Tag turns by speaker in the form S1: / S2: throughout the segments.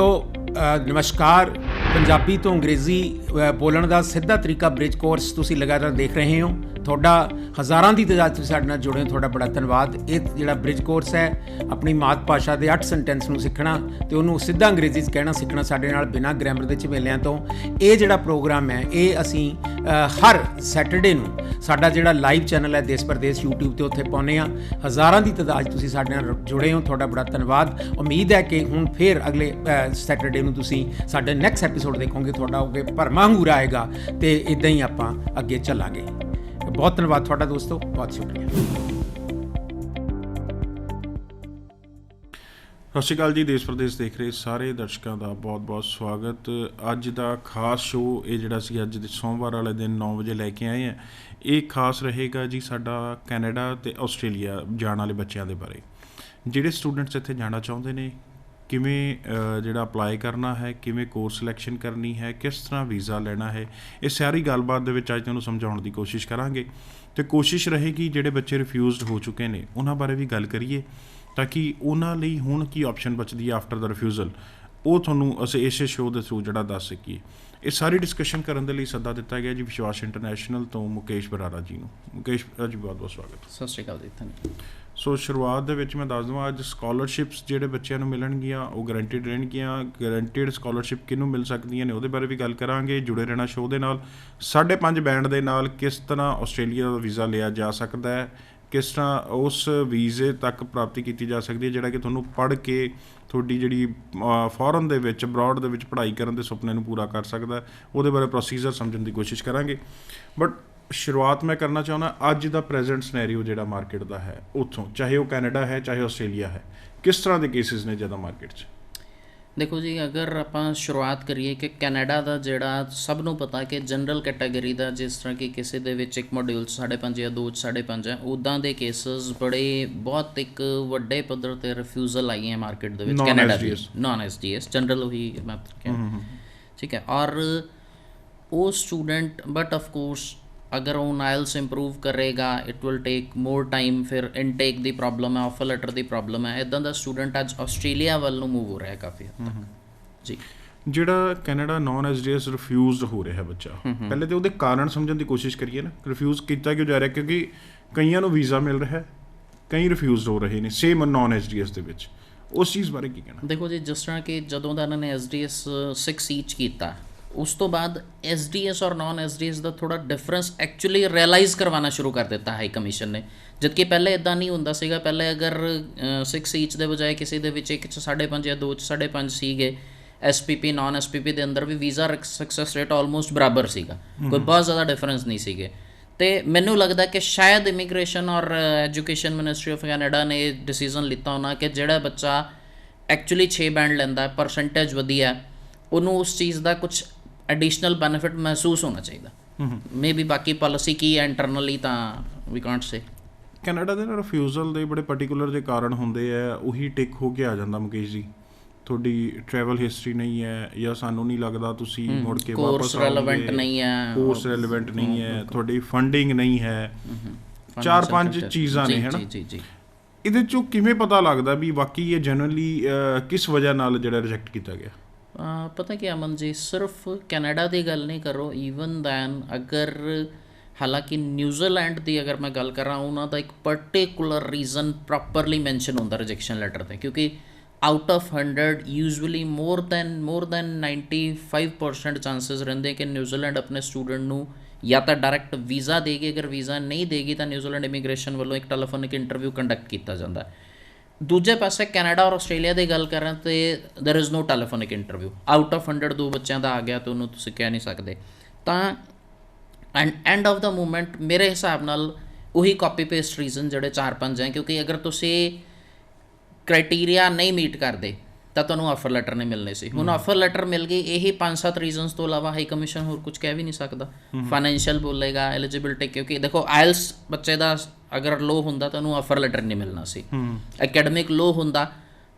S1: ਦੋਸਤੋ ਅ, ਨਮਸਕਾਰ ਪੰਜਾਬੀ ਤੋਂ ਅੰਗਰੇਜ਼ੀ ਬੋਲਣ ਦਾ ਸਿੱਧਾ ਤਰੀਕਾ ਬ੍ਰਿਜ ਕੋਰਸ ਤੁਸੀਂ ਲਗਾਤਾਰ ਦੇਖ ਰਹੇ ਹੋ। ਤੁਹਾਡਾ ਹਜ਼ਾਰਾਂ ਦੀ ਤਾਦਾਦ ਤੁਸੀਂ ਸਾਡੇ ਨਾਲ ਜੁੜੇ ਹੋ, ਤੁਹਾਡਾ ਬੜਾ ਧੰਨਵਾਦ। ਇਹ ਜਿਹੜਾ ਬ੍ਰਿਜ ਕੋਰਸ ਹੈ, ਆਪਣੀ ਮਾਤ ਭਾਸ਼ਾ ਦੇ 8 ਸੈਂਟੈਂਸ ਨੂੰ ਸਿੱਖਣਾ ਤੇ ਉਹਨੂੰ ਸਿੱਧਾ ਅੰਗਰੇਜ਼ੀ 'ਚ ਕਹਿਣਾ, ਸਿੱਖਣਾ ਸਾਡੇ ਨਾਲ ਬਿਨਾਂ ਗ੍ਰਾਮਰ ਦੇ ਝਮੇਲਿਆਂ ਤੋਂ। ਇਹ ਜਿਹੜਾ ਪ੍ਰੋਗਰਾਮ ਹੈ, ਇਹ ਅਸੀਂ ਹਰ ਸੈਟਰਡੇ ਨੂੰ ਸਾਡਾ ਜਿਹੜਾ ਲਾਈਵ ਚੈਨਲ ਹੈ ਦੇਸ਼ ਪ੍ਰਦੇਸ਼ YouTube ਤੇ ਉੱਥੇ ਪਾਉਨੇ ਆ ਹਜ਼ਾਰਾਂ ਦੀ ਤਾਦਾਦ ਤੁਸੀਂ ਸਾਡੇ ਨਾਲ ਜੁੜੇ ਹੋ, ਤੁਹਾਡਾ ਬੜਾ ਧੰਨਵਾਦ। ਉਮੀਦ ਹੈ ਕਿ ਹੁਣ ਫੇਰ ਅਗਲੇ ਸੈਟਰਡੇ ਨੂੰ ਤੁਸੀਂ ਸਾਡੇ ਨੈਕਸਟ ਐਪੀਸੋਡ ਦੇਖੋਗੇ, ਤੁਹਾਡਾ ਹੋਗੇ ਭਰਮਾ ਹੰਗੂਰਾ ਆਏਗਾ ਤੇ ਇਦਾਂ ਹੀ ਆਪਾਂ ਅੱਗੇ ਚੱਲਾਂਗੇ। ਬਹੁਤ ਧੰਨਵਾਦ ਤੁਹਾਡਾ ਦੋਸਤੋ, ਬਹੁਤ ਸ਼ੁਕਰੀਆ।
S2: ਸਤਿ ਸ਼੍ਰੀ ਅਕਾਲ ਜੀ, ਦੇਸ਼ ਪ੍ਰਦੇਸ਼ ਦੇਖ ਰਹੇ ਸਾਰੇ ਦਰਸ਼ਕਾਂ ਦਾ ਬਹੁਤ-ਬਹੁਤ ਸਵਾਗਤ। ਅੱਜ ਦਾ ਖਾਸ ਸ਼ੋਅ ਇਹ ਜਿਹੜਾ ਸੀ ਅੱਜ ਦੇ ਸੋਮਵਾਰ ਵਾਲੇ ਦਿਨ 9 ਵਜੇ ਲੈ ਕੇ ਆਏ ਆ ਇਹ ਖਾਸ ਰਹੇਗਾ ਜੀ ਸਾਡਾ ਕੈਨੇਡਾ ਤੇ ਆਸਟ੍ਰੇਲੀਆ ਜਾਣ ਵਾਲੇ ਬੱਚਿਆਂ ਦੇ ਬਾਰੇ। ਜਿਹੜੇ ਸਟੂਡੈਂਟਸ ਇੱਥੇ ਜਾਣਾ ਚਾਹੁੰਦੇ ਨੇ ਕਿਵੇਂ ਜਿਹੜਾ ਅਪਲਾਈ ਕਰਨਾ ਹੈ ਕਿਵੇਂ ਕੋਰਸ ਸਿਲੈਕਸ਼ਨ ਕਰਨੀ ਹੈ ਕਿਸ ਤਰ੍ਹਾਂ ਵੀਜ਼ਾ ਲੈਣਾ ਹੈ ਇਹ ਸਾਰੀ ਗੱਲਬਾਤ ਦੇ ਵਿੱਚ ਅੱਜ ਤੁਹਾਨੂੰ ਸਮਝਾਉਣ ਦੀ ਕੋਸ਼ਿਸ਼ ਕਰਾਂਗੇ। ਤੇ ਕੋਸ਼ਿਸ਼ ਰਹੇਗੀ ਜਿਹੜੇ ਬੱਚੇ ਰਿਫਿਊਜ਼ਡ ਹੋ ਚੁੱਕੇ ਨੇ ਉਹਨਾਂ ਬਾਰੇ ਵੀ ਗੱਲ ਕਰੀਏ ਤਾਂ ਕਿ ਉਹਨਾਂ ਲਈ ਹੁਣ ਕੀ ਆਪਸ਼ਨ ਬਚਦੀ ਹੈ ਆਫਟਰ ਦਾ ਰਿਫਿਊਜ਼ਲ ਉਹ ਤੁਹਾਨੂੰ ਅਸੀਂ ਇਸੇ ਸ਼ੋਅ ਦੇ ਥਰੂ ਜਿਹੜਾ ਦੱਸ ਸਕੀਏ। ਇਹ ਸਾਰੀ ਡਿਸਕਸ਼ਨ ਕਰਨ ਦੇ ਲਈ ਸੱਦਾ ਦਿੱਤਾ ਗਿਆ ਜੀ ਵਿਸ਼ਵਾਸ ਇੰਟਰਨੈਸ਼ਨਲ ਤੋਂ ਮੁਕੇਸ਼ ਬਰਾੜਾ ਜੀ ਨੂੰ। ਮੁਕੇਸ਼ ਅ, ਜੀ ਬਹੁਤ ਬਹੁਤ ਸਵਾਗਤ।
S3: ਸਤਿ ਸ਼੍ਰੀ ਅਕਾਲ ਜੀ ਧੰਨਵਾਦ।
S2: ਸੋ ਸ਼ੁਰੂਆਤ ਦੇ ਵਿੱਚ ਮੈਂ ਦੱਸ ਦਵਾਂ, ਅੱਜ ਸਕਾਲਰਸ਼ਿਪਸ ਜਿਹੜੇ ਬੱਚਿਆਂ ਨੂੰ ਮਿਲਣਗੀਆਂ, ਉਹ ਗਰੰਟਿਡ ਰਹਿਣਗੀਆਂ। ਗਰੰਟਿਡ ਸਕਾਲਰਸ਼ਿਪ ਕਿਹਨੂੰ ਮਿਲ ਸਕਦੀਆਂ ਨੇ ਉਹਦੇ ਬਾਰੇ ਵੀ ਗੱਲ ਕਰਾਂਗੇ। ਜੁੜੇ ਰਹਿਣਾ ਸ਼ੋਅ ਦੇ ਨਾਲ। 5.5 ਬੈਂਡ ਦੇ ਨਾਲ ਕਿਸ ਤਰ੍ਹਾਂ ਆਸਟ੍ਰੇਲੀਆ ਦਾ ਵੀਜ਼ਾ ਲਿਆ ਜਾ ਸਕਦਾ ਹੈ? ਕਿਸ ਤਰ੍ਹਾਂ ਉਸ ਵੀਜ਼ੇ ਤੱਕ ਪ੍ਰਾਪਤੀ ਕੀਤੀ ਜਾ ਸਕਦੀ ਹੈ, ਜਿਹੜਾ ਕਿ ਤੁਹਾਨੂੰ ਪੜ੍ਹ ਕੇ ਤੁਹਾਡੀ ਜਿਹੜੀ ਫੋਰਨ ਦੇ ਵਿੱਚ ਅਬਰਾਡ ਦੇ ਵਿੱਚ ਪੜ੍ਹਾਈ ਕਰਨ ਦੇ ਸੁਪਨੇ ਨੂੰ ਪੂਰਾ ਕਰ ਸਕਦਾ ਉਹਦੇ ਬਾਰੇ ਪ੍ਰੋਸੀਜਰ ਸਮਝਣ ਦੀ ਕੋਸ਼ਿਸ਼ ਕਰਾਂਗੇ। ਬਟ ਸ਼ੁਰੂਆਤ ਮੈਂ ਕਰਨਾ ਚਾਹੁੰਦਾ ਅੱਜ ਦਾ ਪ੍ਰੈਜ਼ੈਂਟ ਸਿਨੈਰੀਓ ਜਿਹੜਾ ਮਾਰਕੀਟ ਦਾ ਹੈ ਉੱਥੋਂ ਚਾਹੇ ਉਹ ਕੈਨੇਡਾ ਹੈ ਚਾਹੇ ਆਸਟ੍ਰੇਲੀਆ ਹੈ ਕਿਸ ਤਰ੍ਹਾਂ ਦੇ ਕੇਸਿਸ ਨੇ ਜ਼ਿਆਦਾ ਮਾਰਕੀਟ 'ਚ?
S3: ਦੇਖੋ ਜੀ ਅਗਰ ਆਪਾਂ ਸ਼ੁਰੂਆਤ ਕਰੀਏ ਕਿ ਕੈਨੇਡਾ ਦਾ ਜਿਹੜਾ ਸਭ ਨੂੰ ਪਤਾ ਕਿ ਜਨਰਲ ਕੈਟਾਗਰੀ ਦਾ ਜਿਸ ਤਰ੍ਹਾਂ ਕਿ ਕਿਸੇ ਦੇ ਵਿੱਚ ਇੱਕ ਮੋਡਿਊਲ 5.5 ਜਾਂ 2 ਚ 5.5 ਹੈ ਉਦਾਂ ਦੇ ਕੇਸਸ ਬੜੇ ਬਹੁਤ ਇੱਕ ਵੱਡੇ ਪੱਧਰ ਤੇ ਰਿਫਿਊਜ਼ਲ ਆਈ ਹੈ ਮਾਰਕੀਟ ਦੇ ਵਿੱਚ ਕੈਨੇਡਾ ਦੀ। ਨਾਨ ਐਸਡੀਐਸ ਜਨਰਲ ਉਹੀ ਮੈਂ ਠੀਕ ਹੈ ਔਰ ਉਹ ਸਟੂਡੈਂਟ ਬਟ ਆਫ ਕੋਰਸ ਅਗਰ ਉਹ ਨਾਇਲਸ ਇੰਪਰੂਵ ਕਰੇਗਾ it will take more time ਫਿਰ ਇਨਟੇਕ ਦੀ ਪ੍ਰੋਬਲਮ ਹੈ ਆਫਰ ਲੈਟਰ ਦੀ ਪ੍ਰੋਬਲਮ ਹੈ। ਇਦਾਂ ਦਾ ਸਟੂਡੈਂਟ ਅੱਜ ਆਸਟ੍ਰੇਲੀਆ ਵੱਲ ਨੂੰ ਮੂਵ ਹੋ ਰਿਹਾ ਹੈ ਕਾਫੀ ਹੱਦ ਤੱਕ। ਜੀ।
S2: ਜਿਹੜਾ ਕੈਨੇਡਾ ਨਾਨ ਐਸਡੀਐਸ ਰਿਫਿਊਜ਼ਡ ਹੋ ਰਿਹਾ ਬੱਚਾ ਪਹਿਲੇ ਤੇ ਉਹਦੇ ਕਾਰਨ ਸਮਝਣ ਦੀ ਕੋਸ਼ਿਸ਼ ਕਰੀਏ ਨਾ। ਰਿਫਿਊਜ਼ ਕੀਤਾ ਕਿਉਂ ਜਾ ਰਿਹਾ? ਕਿਉਂਕਿ ਕਈਆਂ ਨੂੰ ਵੀਜ਼ਾ ਮਿਲ ਰਿਹਾ ਹੈ ਕਈ ਰਿਫਿਊਜ਼ਡ ਹੋ ਰਹੇ ਨੇ ਸੇਮ ਨਾਨ ਐਸਡੀਐਸ ਦੇ ਵਿੱਚ। ਉਸ ਚੀਜ਼ ਬਾਰੇ ਕੀ ਕਹਿਣਾ?
S3: ਦੇਖੋ ਜੀ ਜਿਸ ਤਰ੍ਹਾਂ ਕਿ ਜਦੋਂ ਦਾ ਇਹਨਾਂ ਨੇ ਐਸਡੀਐਸ 6 ਈਚ ਕੀਤਾ ਉਸ ਤੋਂ ਬਾਅਦ ਐਸਡੀਐਸ ਔਰ ਨਾਨ ਐਸਡੀਐਸ ਦਾ ਥੋੜਾ ਡਿਫਰੈਂਸ ਐਕਚੁਅਲੀ ਰਿਅਲਾਈਜ਼ ਕਰਵਾਉਣਾ ਸ਼ੁਰੂ ਕਰ ਦਿੱਤਾ ਹਾਈ ਕਮਿਸ਼ਨ ਨੇ। ਜਦਕਿ ਪਹਿਲੇ ਇਦਾਂ ਨਹੀਂ ਹੁੰਦਾ ਸੀਗਾ ਪਹਿਲੇ ਅਗਰ 6 ਈਚ ਦੇ ਬਜਾਏ ਕਿਸੇ ਦੇ ਵਿੱਚ ਇੱਕ ਚ 5.5 ਜਾਂ ਦੋ ਚ 5.5 ਸੀਗੇ ਐਸਪੀਪੀ ਨਾਨ ਐਸਪੀਪੀ ਦੇ ਅੰਦਰ ਵੀ ਵੀਜ਼ਾ ਸਕਸੈਸ ਰੇਟ ਆਲਮੋਸਟ ਬਰਾਬਰ ਸੀਗਾ। ਕੋਈ ਬਹੁਤ ਜ਼ਿਆਦਾ ਡਿਫਰੈਂਸ ਨਹੀਂ ਸੀਗੇ। ਤੇ ਮੈਨੂੰ ਲੱਗਦਾ ਕਿ ਸ਼ਾਇਦ ਇਮੀਗ੍ਰੇਸ਼ਨ ਔਰ ਐਜੂਕੇਸ਼ਨ ਮਿਨਿਸਟਰੀ ਆਫ ਕੈਨੇਡਾ ਨੇ ਡਿਸੀਜਨ ਲਿੱਤਾ ਹੋਣਾ ਕਿ ਜਿਹੜਾ ਬੱਚਾ ਐਕਚੁਅਲੀ 6 ਬੈਂਡ ਲੈਂਦਾ ਹੈ ਪਰਸੈਂਟੇਜ ਵਧੀਆ ਉਹਨੂੰ ਉਸ ਚੀਜ਼ ਦਾ ਕੁਝ ਐਡੀਸ਼ਨਲ ਬੈਨੀਫਿਟ ਮਹਿਸੂਸ ਹੋਣਾ ਚਾਹੀਦਾ ਮੇਬੀ ਬਾਕੀ ਪਾਲਿਸੀ ਕੀ ਹੈ ਇੰਟਰਨਲੀ ਤਾਂ ਵੀ ਕਾਂਟ ਸੇ
S2: ਕੈਨੇਡਾ ਦੇ ਰਿਫਿਊਜ਼ਲ ਦੇ ਬੜੇ ਪਾਰਟਿਕੂਲਰ ਜੇ ਕਾਰਨ ਹੁੰਦੇ ਆ ਉਹੀ ਟਿਕ ਹੋ ਕੇ ਆ ਜਾਂਦਾ ਮੁਕੇਸ਼ ਜੀ ਤੁਹਾਡੀ ਟਰੈਵਲ ਹਿਸਟਰੀ ਨਹੀਂ ਹੈ ਜਾਂ ਸਾਨੂੰ ਨਹੀਂ ਲੱਗਦਾ ਤੁਸੀਂ ਮੁੜ ਕੇ
S3: ਕੋਰਸ
S2: ਵਾਪਸ
S3: ਰੈਲੇਵੈਂਟ
S2: ਆਓਗੇ।
S3: ਨਹੀਂ ਹੈ
S2: ਕੋਰਸ ਰੈਲੇਵੈਂਟ ਨਹੀਂ ਹੈ ਤੁਹਾਡੀ ਫੰਡਿੰਗ ਨਹੀਂ ਹੈ ਚਾਰ ਪੰਜ ਚੀਜ਼ਾਂ ਨੇ ਹੈਨਾ
S3: ਜੀ ਜੀ ਜੀ
S2: ਇਹਦੇ ਚੋਂ ਕਿਵੇਂ ਪਤਾ ਲੱਗਦਾ ਵੀ ਵਾਕਈ ਇਹ ਜਨਰਲੀ ਕਿਸ ਵਜ੍ਹਾ ਨਾਲ ਜਿਹੜਾ ਰਿਜੈਕਟ ਕੀਤਾ ਗਿਆ
S3: ਪਤਾ ਕੀ ਅਮਨ ਜੀ, ਸਿਰਫ ਕੈਨੇਡਾ ਦੀ ਗੱਲ ਨਹੀਂ ਕਰੋ ਈਵਨ ਦੈਨ ਅਗਰ ਹਾਲਾਂਕਿ ਨਿਊਜ਼ੀਲੈਂਡ ਦੀ ਅਗਰ ਮੈਂ ਗੱਲ ਕਰਾਂ, ਉਹਨਾਂ ਦਾ ਇੱਕ ਪਾਰਟਿਕੂਲਰ ਰੀਜ਼ਨ ਪ੍ਰੋਪਰਲੀ ਮੈਂਸ਼ਨ ਹੁੰਦਾ ਰਿਜੈਕਸ਼ਨ ਲੈਟਰ ਤੇ, ਕਿਉਂਕਿ out of 100 usually more than more than 95% chances ਰਹਿੰਦੇ ਕਿ ਨਿਊਜ਼ੀਲੈਂਡ ਆਪਣੇ ਸਟੂਡੈਂਟ ਨੂੰ ਜਾਂ ਤਾਂ ਡਾਇਰੈਕਟ ਵੀਜ਼ਾ ਦੇਗੀ ਅਗਰ ਵੀਜ਼ਾ ਨਹੀਂ ਦੇਗੀ ਤਾਂ ਨਿਊਜ਼ੀਲੈਂਡ ਇਮੀਗ੍ਰੇਸ਼ਨ ਵੱਲੋਂ ਇੱਕ ਟੈਲੀਫੋਨਿਕ ਇੰਟਰਵਿਊ ਕੰਡਕਟ ਕੀਤਾ ਜਾਂਦਾ। ਹੈ ਦੂਜੇ ਪਾਸੇ ਕੈਨੇਡਾ ਔਰ ਆਸਟ੍ਰੇਲੀਆ ਦੀ ਗੱਲ ਕਰਾਂ ਤੇ there is no telephonic interview out of 100 ਦੋ ਬੱਚਿਆਂ ਦਾ ਆ ਗਿਆ ਤੇ ਉਹਨੂੰ ਤੁਸੀਂ ਕਹਿ ਨਹੀਂ ਸਕਦੇ ਤਾਂ and end of the moment ਮੇਰੇ ਹਿਸਾਬ ਨਾਲ ਉਹੀ ਕਾਪੀ ਪੇਸਟ ਰੀਜ਼ਨ ਜਿਹੜੇ 4-5 ਹੈ ਕਿਉਂਕਿ ਅਗਰ ਤੁਸੀਂ ਕ੍ਰਾਈਟੇਰੀਆ ਨਹੀਂ ਮੀਟ ਕਰਦੇ ਤਾਂ ਤੁਹਾਨੂੰ ਆਫਰ ਲੈਟਰ ਨਹੀਂ ਮਿਲਨੇ ਸੀ ਹੁਣ ਆਫਰ ਲੈਟਰ ਮਿਲ ਗਈ ਇਹੀ 5-7 ਰੀਜ਼ਨਸ ਤੋਂ ਇਲਾਵਾ ਹਾਈ ਕਮਿਸ਼ਨ ਹੋਰ ਕੁਝ ਕਹਿ ਵੀ ਨਹੀਂ ਸਕਦਾ ਫਾਈਨੈਂਸ਼ੀਅਲ ਬੋਲੇਗਾ ਐਲੀਜੀਬਿਲਟੀ ਕਿਉਂਕਿ ਦੇਖੋ ਆਇਲਸ ਬੱਚੇ ਦਾ ਅਗਰ ਲੋ ਹੁੰਦਾ ਤਾਂ ਉਹਨੂੰ ਆਫਰ ਲੈਟਰ ਨਹੀਂ ਮਿਲਣਾ ਸੀ। ਐਕੈਡਮਿਕ ਲੋ ਹੁੰਦਾ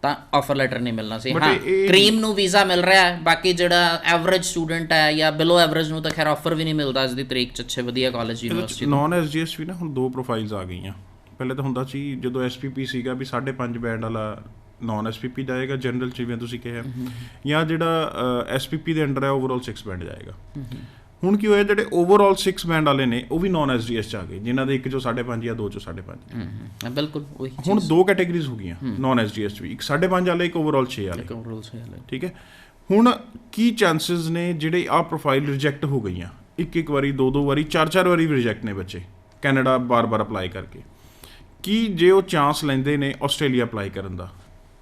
S3: ਤਾਂ ਆਫਰ ਲੈਟਰ ਨਹੀਂ ਮਿਲਣਾ ਸੀ। ਹਾਂ ਕਰੀਮ ਨੂੰ ਵੀਜ਼ਾ ਮਿਲ ਰਿਹਾ ਹੈ ਬਾਕੀ ਜਿਹੜਾ ਐਵਰੇਜ ਸਟੂਡੈਂਟ ਹੈ ਜਾਂ ਬਿਲੋ ਐਵਰੇਜ ਨੂੰ ਤਾਂ ਖੈਰ ਆਫਰ ਵੀ ਨਹੀਂ ਮਿਲਦਾ ਅੱਜ ਦੀ ਤਰੀਕ ਚ ਅੱਛੇ ਵਧੀਆ ਕਾਲਜ ਯੂਨੀਵਰਸਿਟੀ
S2: ਨਾਨ ਐਸਜੀਐਸ ਵੀ ਨਾ ਹੁਣ ਦੋ ਪ੍ਰੋਫਾਈਲਸ ਆ ਗਈਆਂ। ਪਹਿਲੇ ਤਾਂ ਹੁੰਦਾ ਸੀ ਜਦੋਂ ਐਸਪੀਪੀ ਸੀਗਾ ਵੀ 5.5 ਬੈਂਡ ਵਾਲਾ ਨਾਨ ਐਸਪੀਪੀ ਜਾਏਗਾ ਜਨਰਲ ਚ ਜਿਵੇਂ ਤੁਸੀਂ ਕਿਹਾ। ਜਾਂ ਜਿਹੜਾ ਐਸਪੀਪੀ ਦੇ ਅੰਡਰ ਹੈ ਓਵਰਆਲ 6 ਬੈਂਡ ਜਾਏਗਾ। ਹੁਣ ਕੀ ਹੋਇਆ ਜਿਹੜੇ ਓਵਰਆਲ 6 ਬੈਂਡ ਵਾਲੇ ਨੇ ਉਹ ਵੀ ਨਾਨ ਐਸਡੀਐਸ ਚ ਆ ਗਏ ਜਿਨ੍ਹਾਂ ਦੇ ਇੱਕ ਚੋਂ 5.5 ਜਾਂ ਦੋ ਚੋਂ 5.5
S3: ਹਮ, ਹਮ, ਬਿਲਕੁਲ ਉਹੀ
S2: ਹੁਣ ਦੋ ਕੈਟਾਗਰੀਜ਼ ਹੋ ਗਈਆਂ ਨਾਨ ਐਸਡੀਐਸ ਵੀ ਇੱਕ 5.5 ਵਾਲੇ ਇੱਕ ਓਵਰਆਲ 6 ਵਾਲੇ।
S3: ਕੰਟਰੋਲ ਸੇ ਹਾਲੇ
S2: ਠੀਕ ਹੈ? ਹੁਣ ਕੀ ਚਾਂਸਸ ਨੇ ਜਿਹੜੇ ਆ ਪ੍ਰੋਫਾਈਲ ਰਿਜੈਕਟ ਹੋ ਗਈਆਂ? ਇੱਕ ਇੱਕ ਵਾਰੀ ਦੋ ਦੋ ਵਾਰੀ ਚਾਰ ਚਾਰ ਵਾਰੀ ਵੀ ਰਿਜੈਕਟ ਨੇ ਬੱਚੇ ਕੈਨੇਡਾ ਬਾਰ-ਬਾਰ ਅਪਲਾਈ ਕਰਕੇ। ਕੀ ਜੇ ਉਹ ਚਾਂਸ ਲੈਂਦੇ ਨੇ ਆਸਟ੍ਰੇਲੀਆ ਅਪਲਾਈ ਕਰਨ ਦਾ?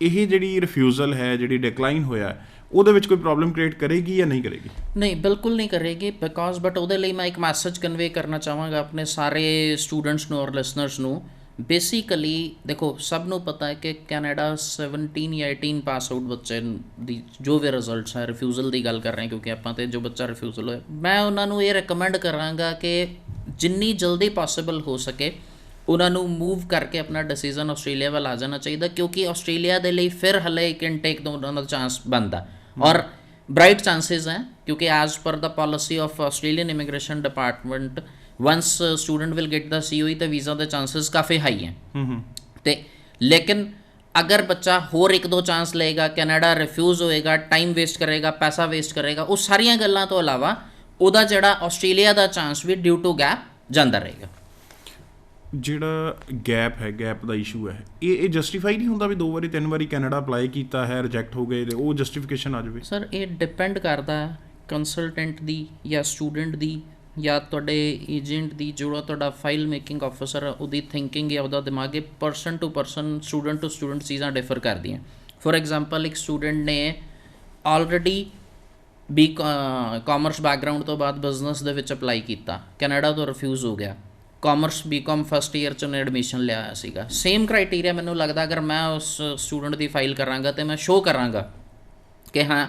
S2: ਇਹ ਜਿਹੜੀ ਰਿਫਿਊਜ਼ਲ ਹੈ ਜਿਹੜੀ ਡਿਕਲਾਈਨ ਹੋਇਆ ਹੈ, ਉਹਦੇ ਵਿੱਚ ਕੋਈ ਪ੍ਰੋਬਲਮ ਕ੍ਰੀਏਟ ਕਰੇਗੀ ਜਾਂ ਨਹੀਂ ਕਰੇਗੀ?
S3: ਨਹੀਂ, ਬਿਲਕੁਲ ਨਹੀਂ ਕਰੇਗੀ ਬਿਕੋਜ਼ ਬਟ ਉਹਦੇ ਲਈ ਮੈਂ ਇੱਕ ਮੈਸੇਜ ਕਨਵੇ ਕਰਨਾ ਚਾਹਾਂਗਾ ਆਪਣੇ ਸਾਰੇ ਸਟੂਡੈਂਟਸ ਨੂੰ ਔਰ ਲਿਸਨਰਸ ਨੂੰ। ਬੇਸਿਕਲੀ ਦੇਖੋ, ਸਭ ਨੂੰ ਪਤਾ ਹੈ ਕਿ ਕੈਨੇਡਾ 17 ਜਾਂ 18 ਪਾਸ ਆਊਟ ਬੱਚੇ ਦੀ ਜੋ ਵੀ ਰਿਜ਼ਲਟਸ ਹੈ ਰਿਫਿਊਜ਼ਲ ਦੀ ਗੱਲ ਕਰ ਰਹੇ ਹਾਂ, ਕਿਉਂਕਿ ਆਪਾਂ ਤੇ ਜੋ ਬੱਚਾ ਰਿਫਿਊਜ਼ਲ ਹੋਇਆ। ਮੈਂ ਉਹਨਾਂ ਨੂੰ ਇਹ ਰეკਮੈਂਡ ਕਰਾਂਗਾ ਕਿ ਜਿੰਨੀ ਜਲਦੀ ਪੋਸੀਬਲ ਹੋ ਸਕੇ, ਉਹਨਾਂ ਨੂੰ ਮੂਵ ਕਰਕੇ ਆਪਣਾ ਡਿਸੀਜਨ ਆਸਟ੍ਰੇਲੀਆ ਵੱਲ ਆ ਜਾਣਾ ਚਾਹੀਦਾ, ਕਿਉਂਕਿ ਆਸਟ੍ਰੇਲੀਆ ਦੇ ਲਈ ਫਿਰ ਹਲੇ ਇੱਕ ਇਨਟੇਕ ਤੋਂ ਉਹਨਾਂ ਦਾ ਚਾਂਸ ਬਣਦਾ। ਔਰ ਬ੍ਰਾਈਟ ਚਾਂਸਸ ਹੈ ਕਿਉਂਕਿ as per the policy of Australian immigration department once student will get the COE ਤਾਂ ਵੀਜ਼ਾ ਦੇ ਚਾਂਸਸ ਕਾਫੀ ਹਾਈ ਹੈ
S2: ਹੂੰ ਹੂੰ
S3: ਤੇ ਲੇਕਿਨ ਅਗਰ ਬੱਚਾ ਹੋਰ ਇੱਕ ਦੋ ਚਾਂਸ ਲਏਗਾ ਕੈਨੇਡਾ ਰਿਫਿਊਜ਼ ਹੋਏਗਾ ਟਾਈਮ ਵੇਸਟ ਕਰੇਗਾ ਪੈਸਾ ਵੇਸਟ ਕਰੇਗਾ ਉਹ ਸਾਰੀਆਂ ਗੱਲਾਂ ਤੋਂ ਇਲਾਵਾ ਉਹਦਾ ਜਿਹੜਾ ਆਸਟ੍ਰੇਲੀਆ ਦਾ ਚਾਂਸ ਵੀ ਡਿਊ ਟੂ ਗੈਪ ਜਾਂਦਾ ਰਹੇਗਾ
S2: ਜਿਹੜਾ ਗੈਪ ਹੈ ਗੈਪ ਦਾ ਇਸ਼ੂ ਹੈ, ਇਹ ਇਹ ਜਸਟੀਫਾਈ ਨਹੀਂ ਹੁੰਦਾ ਵੀ ਦੋ ਵਾਰੀ, ਤਿੰਨ ਵਾਰੀ ਕੈਨੇਡਾ ਅਪਲਾਈ ਕੀਤਾ ਹੈ ਰਿਜੈਕਟ ਹੋ ਗਏ ਤੇ ਉਹ ਜਸਟੀਫਿਕੇਸ਼ਨ ਆ ਜਾਵੇ।
S3: ਸਰ ਇਹ ਡਿਪੈਂਡ ਕਰਦਾ ਕੰਸਲਟੈਂਟ ਦੀ ਜਾਂ ਸਟੂਡੈਂਟ ਦੀ ਜਾਂ ਤੁਹਾਡੇ ਏਜੰਟ ਦੀ, ਜਿਹੜਾ ਤੁਹਾਡਾ ਫਾਈਲ ਮੇਕਿੰਗ ਆਫੀਸਰ ਉਹਦੀ ਥਿੰਕਿੰਗ ਜਾਂ ਉਹਦਾ ਦਿਮਾਗ ਹੈ person to person student to student ਚੀਜ਼ਾਂ ਡਿਫਰ ਕਰਦੀਆਂ। ਫੋਰ ਐਗਜ਼ਾਮਪਲ ਇੱਕ ਸਟੂਡੈਂਟ ਨੇ ਆਲਰੇਡੀ ਬੀ ਕਾਮਰਸ ਬੈਕਗ੍ਰਾਉਂਡ ਤੋਂ ਬਾਅਦ ਬਿਜ਼ਨਸ ਦੇ ਵਿੱਚ ਅਪਲਾਈ ਕੀਤਾ। ਕੈਨੇਡਾ ਤੋਂ ਰਿਫਿਊਜ਼ ਹੋ ਗਿਆ। ਕਾਮਰਸ ਬੀਕਾਮ ਫਸਟ ਈਅਰ ਚ ਉਹਨੇ ਐਡਮਿਸ਼ਨ ਲਿਆ ਹੋਇਆ ਸੀਗਾ। ਸੇਮ ਕ੍ਰਾਈਟੇਰੀਆ ਮੈਨੂੰ ਲੱਗਦਾ ਅਗਰ ਮੈਂ ਉਸ ਸਟੂਡੈਂਟ ਦੀ ਫਾਈਲ ਕਰਾਂਗਾ ਤੇ ਮੈਂ ਸ਼ੋਅ ਕਰਾਂਗਾ ਕਿ ਹਾਂ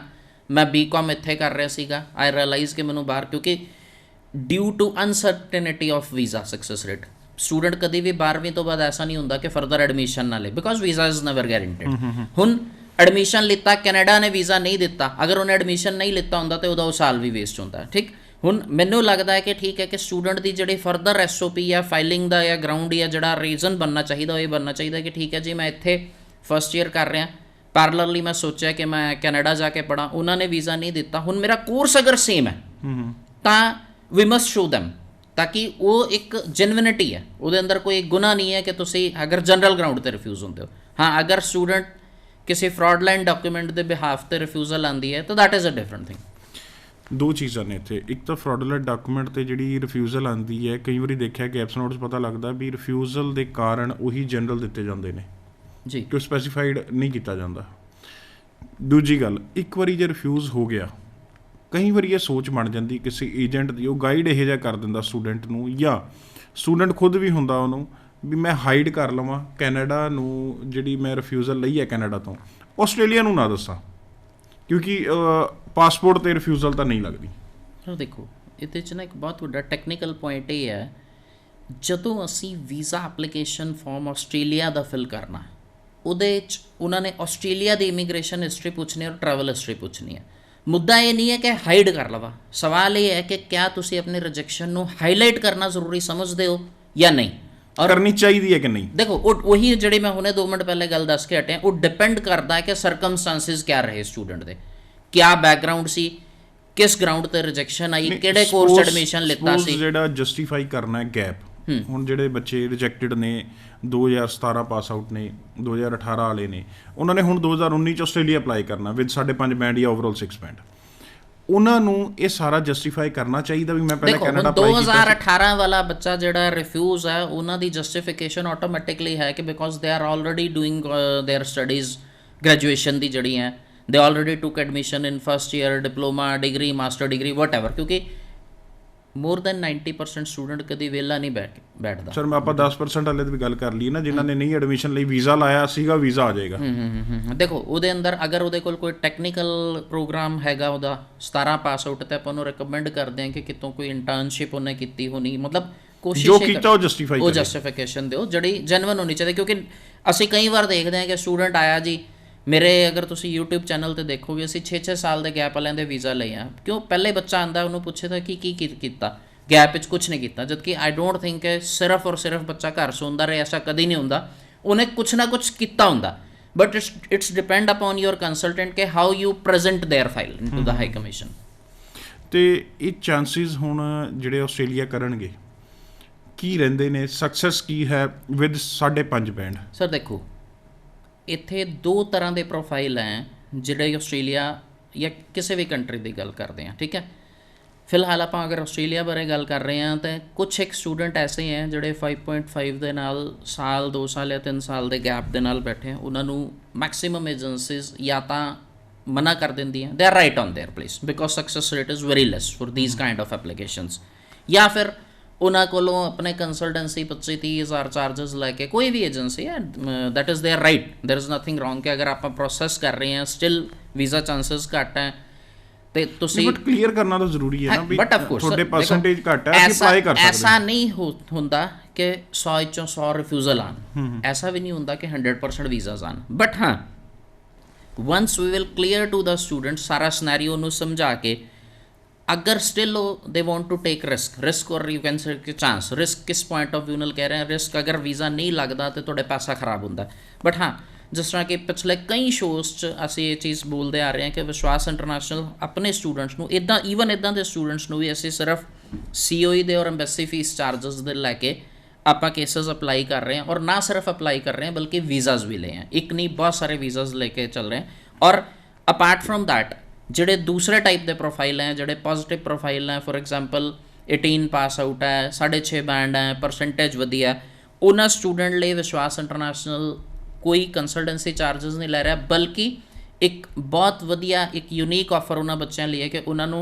S3: ਮੈਂ ਬੀਕਾਮ ਇੱਥੇ ਕਰ ਰਿਹਾ ਸੀਗਾ। ਆਈ ਰਿਅਲਾਈਜ਼ ਕਿ ਮੈਨੂੰ ਬਾਹਰ ਕਿਉਂਕਿ due to uncertainty of visa success rate student ਕਦੀ ਵੀ 12ਵੀਂ ਤੋਂ ਬਾਅਦ ਐਸਾ ਨਹੀਂ ਹੁੰਦਾ ਕਿ ਫਰਦਰ ਐਡਮਿਸ਼ਨ ਨਾ ਲੇ because visa is never guaranteed ਹੁਣ ਐਡਮਿਸ਼ਨ ਲਿੱਤਾ ਕੈਨੇਡਾ ਨੇ ਵੀਜ਼ਾ ਨਹੀਂ ਦਿੱਤਾ। ਅਗਰ ਉਹਨੇ ਐਡਮਿਸ਼ਨ ਨਹੀਂ ਲਿੱਤਾ ਹੁੰਦਾ ਤੇ ਉਹਦਾ ਉਹ ਸਾਲ ਵੀ ਵੇਸਟ ਹੁੰਦਾ। ਠੀਕ? ਹੁਣ ਮੈਨੂੰ ਲੱਗਦਾ ਹੈ ਕਿ ਠੀਕ ਹੈ ਕਿ ਸਟੂਡੈਂਟ ਦੀ ਜਿਹੜੀ ਫਰਦਰ ਐਸਓਪੀ ਜਾਂ ਫਾਈਲਿੰਗ ਦਾ ਜਾਂ ਗਰਾਊਂਡ ਜਾਂ ਜਿਹੜਾ ਰੀਜ਼ਨ ਬਣਨਾ ਚਾਹੀਦਾ ਉਹ ਇਹ ਬਣਨਾ ਚਾਹੀਦਾ ਕਿ ਠੀਕ ਹੈ ਜੀ ਮੈਂ ਇੱਥੇ ਫਸਟ ਈਅਰ ਕਰ ਰਿਹਾ। ਪੈਰਲਲੀ ਮੈਂ ਸੋਚਿਆ ਕਿ ਮੈਂ ਕੈਨੇਡਾ ਜਾ ਕੇ ਪੜਾਂ ਉਹਨਾਂ ਨੇ ਵੀਜ਼ਾ ਨਹੀਂ ਦਿੱਤਾ। ਹੁਣ ਮੇਰਾ ਕੋਰਸ ਅਗਰ ਸੇਮ ਹੈ ਤਾਂ ਵੀ ਮਸਟ ਸ਼ੋ them ਤਾਂ ਕਿ ਉਹ ਇੱਕ ਜੈਨੂਇਨਿਟੀ ਹੈ। ਉਹਦੇ ਅੰਦਰ ਕੋਈ ਗੁਨਾਹ ਨਹੀਂ ਹੈ ਕਿ ਤੁਸੀਂ ਅਗਰ ਜਨਰਲ ਗਰਾਊਂਡ ਤੇ ਰਿਫਿਊਜ਼ ਹੁੰਦੇ ਹੋ। ਹਾਂ ਅਗਰ ਸਟੂਡੈਂਟ ਕਿਸੇ ਫਰਾਡਲੈਂਡ ਡਾਕੂਮੈਂਟ ਦੇ ਬਿਹਾਫ ਤੇ ਰਿਫਿਊਜ਼ਲ ਆਂਦੀ ਹੈ ਤਾਂ that is a different thing
S2: ਦੋ ਚੀਜ਼ਾਂ ਨੇ ਇੱਥੇ। ਇੱਕ ਤਾਂ ਫਰਾਡੂਲੈਂਟ ਡਾਕੂਮੈਂਟ ਤੇ ਜਿਹੜੀ ਰਿਫਿਊਜ਼ਲ ਆਂਦੀ ਹੈ ਕਈ ਵਾਰੀ ਦੇਖਿਆ ਗੈਪਸ ਨੋਟਸ ਪਤਾ ਲੱਗਦਾ ਵੀ ਰਿਫਿਊਜ਼ਲ ਦੇ ਕਾਰਨ ਉਹੀ ਜਨਰਲ ਦਿੱਤੇ ਜਾਂਦੇ ਨੇ
S3: ਜੀ।
S2: ਕਿ ਸਪੈਸੀਫਾਈਡ ਨਹੀਂ ਕੀਤਾ ਜਾਂਦਾ। ਦੂਜੀ ਗੱਲ ਇੱਕ ਵਾਰੀ ਜੇ ਰਿਫਿਊਜ਼ ਹੋ ਗਿਆ ਕਈ ਵਾਰੀ ਇਹ ਸੋਚ ਬਣ ਜਾਂਦੀ ਕਿਸੇ ਏਜੰਟ ਦੀ ਉਹ ਗਾਈਡ ਇਹ ਜਿਹਾ ਕਰ ਦਿੰਦਾ ਸਟੂਡੈਂਟ ਨੂੰ ਜਾਂ ਸਟੂਡੈਂਟ ਖੁਦ ਵੀ ਹੁੰਦਾ ਉਹਨੂੰ ਵੀ ਮੈਂ ਹਾਈਡ ਕਰ ਲਵਾਂ ਕੈਨੇਡਾ ਨੂੰ ਜਿਹੜੀ ਮੈਂ ਰਿਫਿਊਜ਼ਲ ਲਈ ਹੈ ਕੈਨੇਡਾ ਤੋਂ। ਆਸਟ੍ਰੇਲੀਆ ਨੂੰ ਨਾ ਦੱਸਾਂ। ਕਿਉਂਕਿ ਪਾਸਪੋਰਟ ਤੇ ਰਿਫਿਊਜ਼ਲ ਤਾਂ ਨਹੀਂ ਲੱਗਦੀ।
S3: ਪਰ ਦੇਖੋ, ਇਹਦੇ ਚ ਨਾ ਇੱਕ ਬਹੁਤ ਵੱਡਾ ਟੈਕਨੀਕਲ ਪੁਆਇੰਟ ਇਹ ਹੈ, ਜਦੋਂ ਅਸੀਂ ਵੀਜ਼ਾ ਐਪਲੀਕੇਸ਼ਨ ਫਾਰਮ ਆਸਟ੍ਰੇਲੀਆ ਦਾ ਫਿਲ ਕਰਨਾ ਉਹਦੇ ਚ ਉਹਨਾਂ ਨੇ ਆਸਟ੍ਰੇਲੀਆ ਦੀ ਇਮੀਗ੍ਰੇਸ਼ਨ ਹਿਸਟਰੀ ਪੁੱਛਣੀ ਔਰ ਟਰੈਵਲ ਹਿਸਟਰੀ ਪੁੱਛਣੀ ਹੈ। ਮੁੱਦਾ ਇਹ ਨਹੀਂ ਹੈ ਕਿ ਹਾਈਡ ਕਰ ਲਵਾ। ਸਵਾਲ ਇਹ ਹੈ ਕਿ ਕਿਆ ਤੁਸੀਂ ਆਪਣੇ ਰਿਜੈਕਸ਼ਨ ਨੂੰ ਹਾਈਲਾਈਟ ਕਰਨਾ ਜ਼ਰੂਰੀ ਸਮਝਦੇ ਹੋ ਜਾਂ ਨਹੀਂ?
S2: ਕਰਨੀ ਚਾਹੀਦੀ ਹੈ ਕਿ ਨਹੀਂ?
S3: ਦੇਖੋ ਉਹ ਉਹੀ ਜਿਹੜੇ ਮੈਂ ਹੁਣੇ 2 ਮਿੰਟ ਪਹਿਲੇ ਗੱਲ ਦੱਸ ਕੇ ਹਟਿਆ ਉਹ ਡਿਪੈਂਡ ਕਰਦਾ ਹੈ ਕਿ ਸਰਕਮਸਟੈਂਸਸ ਕਿਆ ਰਹੇ ਸਟੂਡੈਂਟ ਦੇ। ਕਿਆ ਬੈਕਗ੍ਰਾਉਂਡ ਸੀ ਕਿਸ ਗਰਾਊਂਡ ਤੇ ਰਿਜੈਕਸ਼ਨ ਆਈ ਕਿਹੜੇ ਕੋਰਸ ਐਡਮਿਸ਼ਨ ਲਿੱਤਾ ਸੀ।
S2: ਜਿਹੜਾ ਜਸਟੀਫਾਈ ਕਰਨਾ ਹੈ ਗੈਪ ਹੁਣ ਜਿਹੜੇ ਬੱਚੇ ਰਿਜੈਕਟਡ ਨੇ 2017 ਪਾਸ ਆਊਟ ਨੇ 2018 ਵਾਲੇ ਨੇ ਉਹਨਾਂ ਨੇ ਹੁਣ 2019 ਚ ਆਸਟ੍ਰੇਲੀਆ ਅਪਲਾਈ ਕਰਨਾ ਵਿਦ 5.5 ਬੈਂਡ ਜਾਂ ਓਵਰਆਲ 6 ਬੈਂਡ ਉਹਨਾਂ ਨੂੰ ਇਹ ਸਾਰਾ ਜਸਟੀਫਾਈ ਕਰਨਾ ਚਾਹੀਦਾ ਵੀ ਮੈਂ ਪਹਿਲੇ
S3: ਦੇਖੋ ਹੁਣ
S2: ਕੈਨੇਡਾ ਅਪਲਾਈ ਕੀਤਾ
S3: 2018 ਵਾਲਾ ਬੱਚਾ ਜਿਹੜਾ ਰਿਫਿਊਜ਼ ਹੈ ਉਹਨਾਂ ਦੀ ਜਸਟੀਫਿਕੇਸ਼ਨ ਆਟੋਮੈਟਿਕਲੀ ਹੈ ਕਿ because they are already doing their studies graduation ਦੀ ਜਿਹੜੀ ਹੈ they already took admission in first year diploma degree master degree whatever ਕਿਉਂਕਿ ਮੋਰ ਦੈਨ 90% ਸਟੂਡੈਂਟ ਕਦੀ ਵਿਹਲਾ ਨਹੀਂ ਬੈਠ ਬੈਠਦਾ
S2: ਸਰ ਮੈਂ ਆਪਾਂ 10% ਵਾਲੇ ਦੀ ਵੀ ਗੱਲ ਕਰ ਲਈ ਨਾ ਜਿਨ੍ਹਾਂ ਨੇ ਨਹੀਂ ਐਡਮਿਸ਼ਨ ਲਈ ਵੀਜ਼ਾ ਲਾਇਆ ਸੀਗਾ ਵੀਜ਼ਾ ਆ ਜਾਏਗਾ
S3: ਹੂੰ ਹੂੰ ਹੂੰ। ਦੇਖੋ ਉਹਦੇ ਅੰਦਰ ਅਗਰ ਉਹਦੇ ਕੋਲ ਕੋਈ ਟੈਕਨੀਕਲ ਪ੍ਰੋਗਰਾਮ ਹੈਗਾ ਉਹਦਾ 17 ਪਾਸ ਆਊਟ ਤੇ ਆਪਾਂ ਉਹਨੂੰ ਰეკਮੈਂਡ ਕਰਦੇ ਹਾਂ ਕਿ ਕਿਤੋਂ ਕੋਈ ਇੰਟਰਨਸ਼ਿਪ ਉਹਨੇ ਕੀਤੀ ਹੋਣੀ ਮਤਲਬ ਕੋਸ਼ਿਸ਼
S2: ਜੋ ਕੀਤਾ ਉਹ justify
S3: ਉਹ। ਜਸਟੀਫਿਕੇਸ਼ਨ ਦਿਓ ਜਿਹੜੀ ਜੈਨੂਇਨ ਹੋਣੀ ਚਾਹੀਦੀ ਕਿਉਂਕਿ ਅਸੀਂ ਕਈ ਵਾਰ ਦੇਖਦੇ ਹਾਂ ਕਿ ਸਟੂਡੈਂਟ ਆਇਆ ਜੀ ਮੇਰੇ ਅਗਰ ਤੁਸੀਂ YouTube ਚੈਨਲ ਤੇ ਦੇਖੋਗੇ ਅਸੀਂ 6-6 ਸਾਲ ਦੇ ਗੈਪ ਵਾਲਿਆਂ ਦੇ ਵੀਜ਼ਾ ਲਏ ਆ ਕਿਉਂ? ਪਹਿਲੇ ਬੱਚਾ ਆਂਦਾ ਉਹਨੂੰ ਪੁੱਛੇ ਤਾਂ ਕੀ ਕੀ ਕੀ ਕੀਤਾ? ਗੈਪ ਵਿੱਚ ਕੁਝ ਨਹੀਂ ਕੀਤਾ ਜਦਕਿ ਆਈ ਡੋਂਟ ਥਿੰਕ ਕਿ ਸਿਰਫ ਔਰ ਸਿਰਫ ਬੱਚਾ ਘਰ ਸੌਂਦਾ ਰਹੇ ਐਸਾ ਕਦੀ ਨਹੀਂ ਹੁੰਦਾ। ਉਹਨੇ ਕੁਝ ਨਾ ਕੁਝ ਕੀਤਾ ਹੁੰਦਾ। But it's it's depend upon your consultant ke how you present their file into the high commission.
S2: ਤੇ ਇਹ ਚਾਂਸਸ ਹੁਣ ਜਿਹੜੇ ਆਸਟ੍ਰੇਲੀਆ ਕਰਨਗੇ ਕੀ ਰਹਿੰਦੇ ਨੇ? ਸਕਸੈਸ ਕੀ ਹੈ ਵਿਦ 5.5 ਬੈਂਡ
S3: ਸਰ ਦੇਖੋ ਇੱਥੇ ਦੋ ਤਰ੍ਹਾਂ ਦੇ ਪ੍ਰੋਫਾਈਲ ਹੈ, ਜਿਹੜੇ ਆਸਟ੍ਰੇਲੀਆ ਜਾਂ ਕਿਸੇ ਵੀ ਕੰਟਰੀ ਦੀ ਗੱਲ ਕਰਦੇ ਆ ਠੀਕ ਹੈ? ਫਿਲਹਾਲ ਆਪਾਂ ਅਗਰ ਆਸਟ੍ਰੇਲੀਆ ਬਾਰੇ ਗੱਲ ਕਰ ਰਹੇ ਹਾਂ, ਤਾਂ ਕੁਝ ਇੱਕ ਸਟੂਡੈਂਟ ਐਸੇ ਹੈ, ਜਿਹੜੇ 5.5 ਦੇ ਨਾਲ ਸਾਲ 2 ਸਾਲ ਜਾਂ 3 ਸਾਲ ਦੇ ਗੈਪ ਦੇ ਨਾਲ ਬੈਠੇ ਉਹਨਾਂ ਨੂੰ ਮੈਕਸਿਮਮ ਏਜੰਸੀਜ਼ ਜਾਂ ਤਾਂ ਮਨਾ ਕਰ ਦਿੰਦੀਆਂ they are right on their place because success rate is very less for these kind of applications ਜਾਂ ਫਿਰ ਉਹਨਾਂ ਕੋਲੋਂ ਆਪਣੇ ਕੰਸਲਟੈਂਸੀ 25 30000 ਚਾਰजेस ਲੈ ਕੇ ਕੋਈ ਵੀ ਏਜੰਸੀ ਹੈ that is their right there is nothing wrong ਕਿ ਅਗਰ ਆਪਾਂ ਪ੍ਰੋਸੈਸ ਕਰ ਰਹੇ ਹਾਂ ਸਟਿਲ ਵੀਜ਼ਾ ਚਾਂਸਸ ਘੱਟ ਹੈ। ਤੇ ਤੁਸੀਂ
S2: ਬਟ ਕਲੀਅਰ ਕਰਨਾ ਤਾਂ ਜ਼ਰੂਰੀ ਹੈ ਨਾ ਵੀ ਤੁਹਾਡੇ ਪਰਸੈਂਟੇਜ ਘੱਟ ਹੈ ਕਿ ਅਪਲਾਈ ਕਰ ਸਕਦੇ
S3: ਐਸਾ ਨਹੀਂ ਹੁੰਦਾ ਕਿ 100 ਵਿੱਚੋਂ 100 ਰਿਫਿਊਜ਼ਲ ਆਨ ਐਸਾ ਵੀ ਨਹੀਂ ਹੁੰਦਾ ਕਿ 100% ਵੀਜ਼ਾਸ ਆਨ ਬਟ ਹਾਂ once we will clear to the student ਸਾਰਾ ਸਿਨੈਰੀਓ ਨੂੰ ਸਮਝਾ ਕੇ ਅਗਰ ਸਟਿਲ ਉਹ they want to take risk risk ਔਰ ਯੂ ਕੈਨ ਸੇ ਕਿ ਚਾਂਸ ਰਿਸਕ ਕਿਸ ਪੁਆਇੰਟ ਆਫ View ਨਾਲ ਕਹਿ ਰਹੇ ਹਾਂ ਰਿਸਕ ਅਗਰ ਵੀਜ਼ਾ ਨਹੀਂ ਲੱਗਦਾ ਤੇ ਤੁਹਾਡੇ ਪੈਸਾ ਖਰਾਬ ਹੁੰਦਾ ਬਟ ਹਾਂ ਜਿਸ ਤਰ੍ਹਾਂ ਕਿ ਪਿਛਲੇ ਕਈ ਸ਼ੋਜ਼ 'ਚ ਅਸੀਂ ਇਹ ਚੀਜ਼ ਬੋਲਦੇ ਆ ਰਹੇ ਹਾਂ ਕਿ ਵਿਸ਼ਵਾਸ ਇੰਟਰਨੈਸ਼ਨਲ ਆਪਣੇ ਸਟੂਡੈਂਟਸ ਨੂੰ ਇਦਾਂ ਈਵਨ ਇਦਾਂ ਦੇ ਸਟੂਡੈਂਟਸ ਨੂੰ ਵੀ ਅਸੀਂ ਸਿਰਫ ਸੀਓਈ ਦੇ ਔਰ ਐਮਬੈਸੀ ਫੀਸ ਚਾਰजेस ਦੇ ਲੈ ਕੇ ਆਪਾਂ ਕੇਸਸ ਅਪਲਾਈ ਕਰ ਰਹੇ ਹਾਂ ਔਰ ਨਾ ਸਿਰਫ ਅਪਲਾਈ ਕਰ ਰਹੇ ਹਾਂ ਬਲਕਿ ਵੀਜ਼ਾਸ ਵੀ ਲਏ ਹਾਂ ਇੱਕ ਨਹੀਂ ਬਹੁਤ ਸਾਰੇ ਵੀਜ਼ਾਸ ਲੈ ਕੇ ਚੱਲ ਰਹੇ ਹਾਂ ਔਰ ਅਪਾਰਟ ਫਰਮ ਥੈਟ ਜਿਹੜੇ ਦੂਸਰੇ ਟਾਈਪ ਦੇ ਪ੍ਰੋਫਾਈਲ ਹੈ, ਜਿਹੜੇ ਪੋਜ਼ਿਟਿਵ ਪ੍ਰੋਫਾਈਲ ਹੈ ਫੋਰ ਐਗਜ਼ਾਮਪਲ 18 ਪਾਸ ਆਊਟ ਹੈ 6.5 ਬੈਂਡ ਹੈ ਪਰਸੈਂਟੇਜ ਵਧੀਆ ਉਹਨਾਂ ਸਟੂਡੈਂਟ ਲਈ ਵਿਸ਼ਵਾਸ ਇੰਟਰਨੈਸ਼ਨਲ ਕੋਈ ਕੰਸਲਟੈਂਸੀ ਚਾਰजेस ਨਹੀਂ ਲੈ ਰਿਹਾ, ਬਲਕਿ ਇੱਕ ਬਹੁਤ ਵਧੀਆ, ਇੱਕ ਯੂਨੀਕ ਆਫਰ ਉਹਨਾਂ ਬੱਚਿਆਂ ਲਈ ਹੈ ਕਿ ਉਹਨਾਂ ਨੂੰ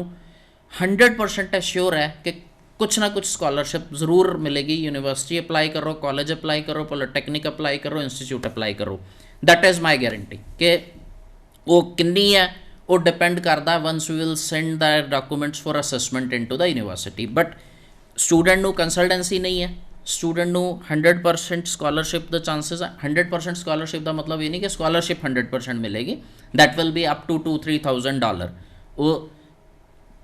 S3: 100% ਅਸ਼ੋਰ ਹੈ ਕਿ ਕੁਛ ਨਾ ਕੁਛ ਸਕਾਲਰਸ਼ਿਪ ਜ਼ਰੂਰ ਮਿਲੇਗੀ ਯੂਨੀਵਰਸਿਟੀ ਅਪਲਾਈ ਕਰੋ ਕਾਲਜ ਅਪਲਾਈ ਕਰੋ ਪੋਲੀਟੈਕਨਿਕ ਅਪਲਾਈ ਕਰੋ ਇੰਸਟੀਚਿਊਟ ਅਪਲਾਈ ਕਰੋ। ਦੈਟ ਇਜ਼ ਮਾਈ ਗਾਰੰਟੀ ਕਿ ਉਹ ਕਿੰਨੀ ਹੈ ਉਹ ਡਿਪੈਂਡ ਕਰਦਾ once we will send the documents for assessment into the university but student ਨੂੰ ਕੰਸਲਟੈਂਸੀ ਨਹੀਂ ਹੈ। ਸਟੂਡੈਂਟ ਨੂੰ 100% ਸਕਾਲਰਸ਼ਿਪ ਦਾ ਚਾਂਸਸ ਹੈ 100% ਸਕਾਲਰਸ਼ਿਪ ਦਾ ਮਤਲਬ ਇਹ ਨਹੀਂ ਕਿ ਸਕਾਲਰਸ਼ਿਪ 100% ਮਿਲੇਗੀ। That will be up to 2 3000 dollar ਉਹ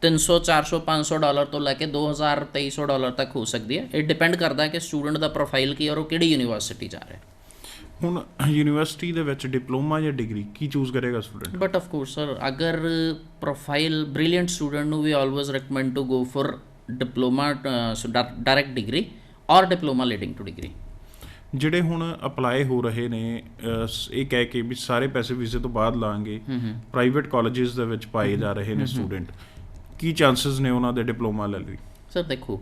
S3: 300 400 500 ਡਾਲਰ ਤੋਂ ਲੈ ਕੇ 2000 2300 ਡਾਲਰ ਤੱਕ ਹੋ ਸਕਦੀ ਹੈ। ਇਹ ਡਿਪੈਂਡ ਕਰਦਾ ਹੈ ਕਿ ਸਟੂਡੈਂਟ ਦਾ ਪ੍ਰੋਫਾਈਲ ਕੀ ਔਰ ਉਹ ਕਿਹੜੀ ਯੂਨੀਵਰਸਿਟੀ ਜਾ ਰਿਹਾ ਹੈ।
S2: ਹੁਣ ਯੂਨੀਵਰਸਿਟੀ ਦੇ ਵਿੱਚ ਡਿਪਲੋਮਾ ਜਾਂ ਡਿਗਰੀ ਕੀ ਚੂਜ਼ ਕਰੇਗਾ student
S3: but of course sir ਅਗਰ ਪ੍ਰੋਫਾਈਲ ਬ੍ਰਿਲੀਅੰਟ ਸਟੂਡੈਂਟ ਨੂੰ we always recommend to go for diploma direct degree or diploma leading to degree
S2: ਜਿਹੜੇ ਹੁਣ ਅਪਲਾਈ ਹੋ ਰਹੇ ਨੇ ਇਹ ਕਹਿ ਕੇ ਵੀ ਸਾਰੇ ਪੈਸੇ ਵੀਜ਼ੇ ਤੋਂ ਬਾਅਦ ਲਾਂਗੇ ਪ੍ਰਾਈਵੇਟ ਕਾਲਜਸ ਦੇ ਵਿੱਚ ਪਾਏ ਜਾ ਰਹੇ ਨੇ ਸਟੂਡੈਂਟ ਕੀ ਚਾਂਸਸ ਨੇ ਉਹਨਾਂ ਦੇ ਡਿਪਲੋਮਾ ਲੈ ਲਈ?
S3: ਸਰ ਦੇਖੋ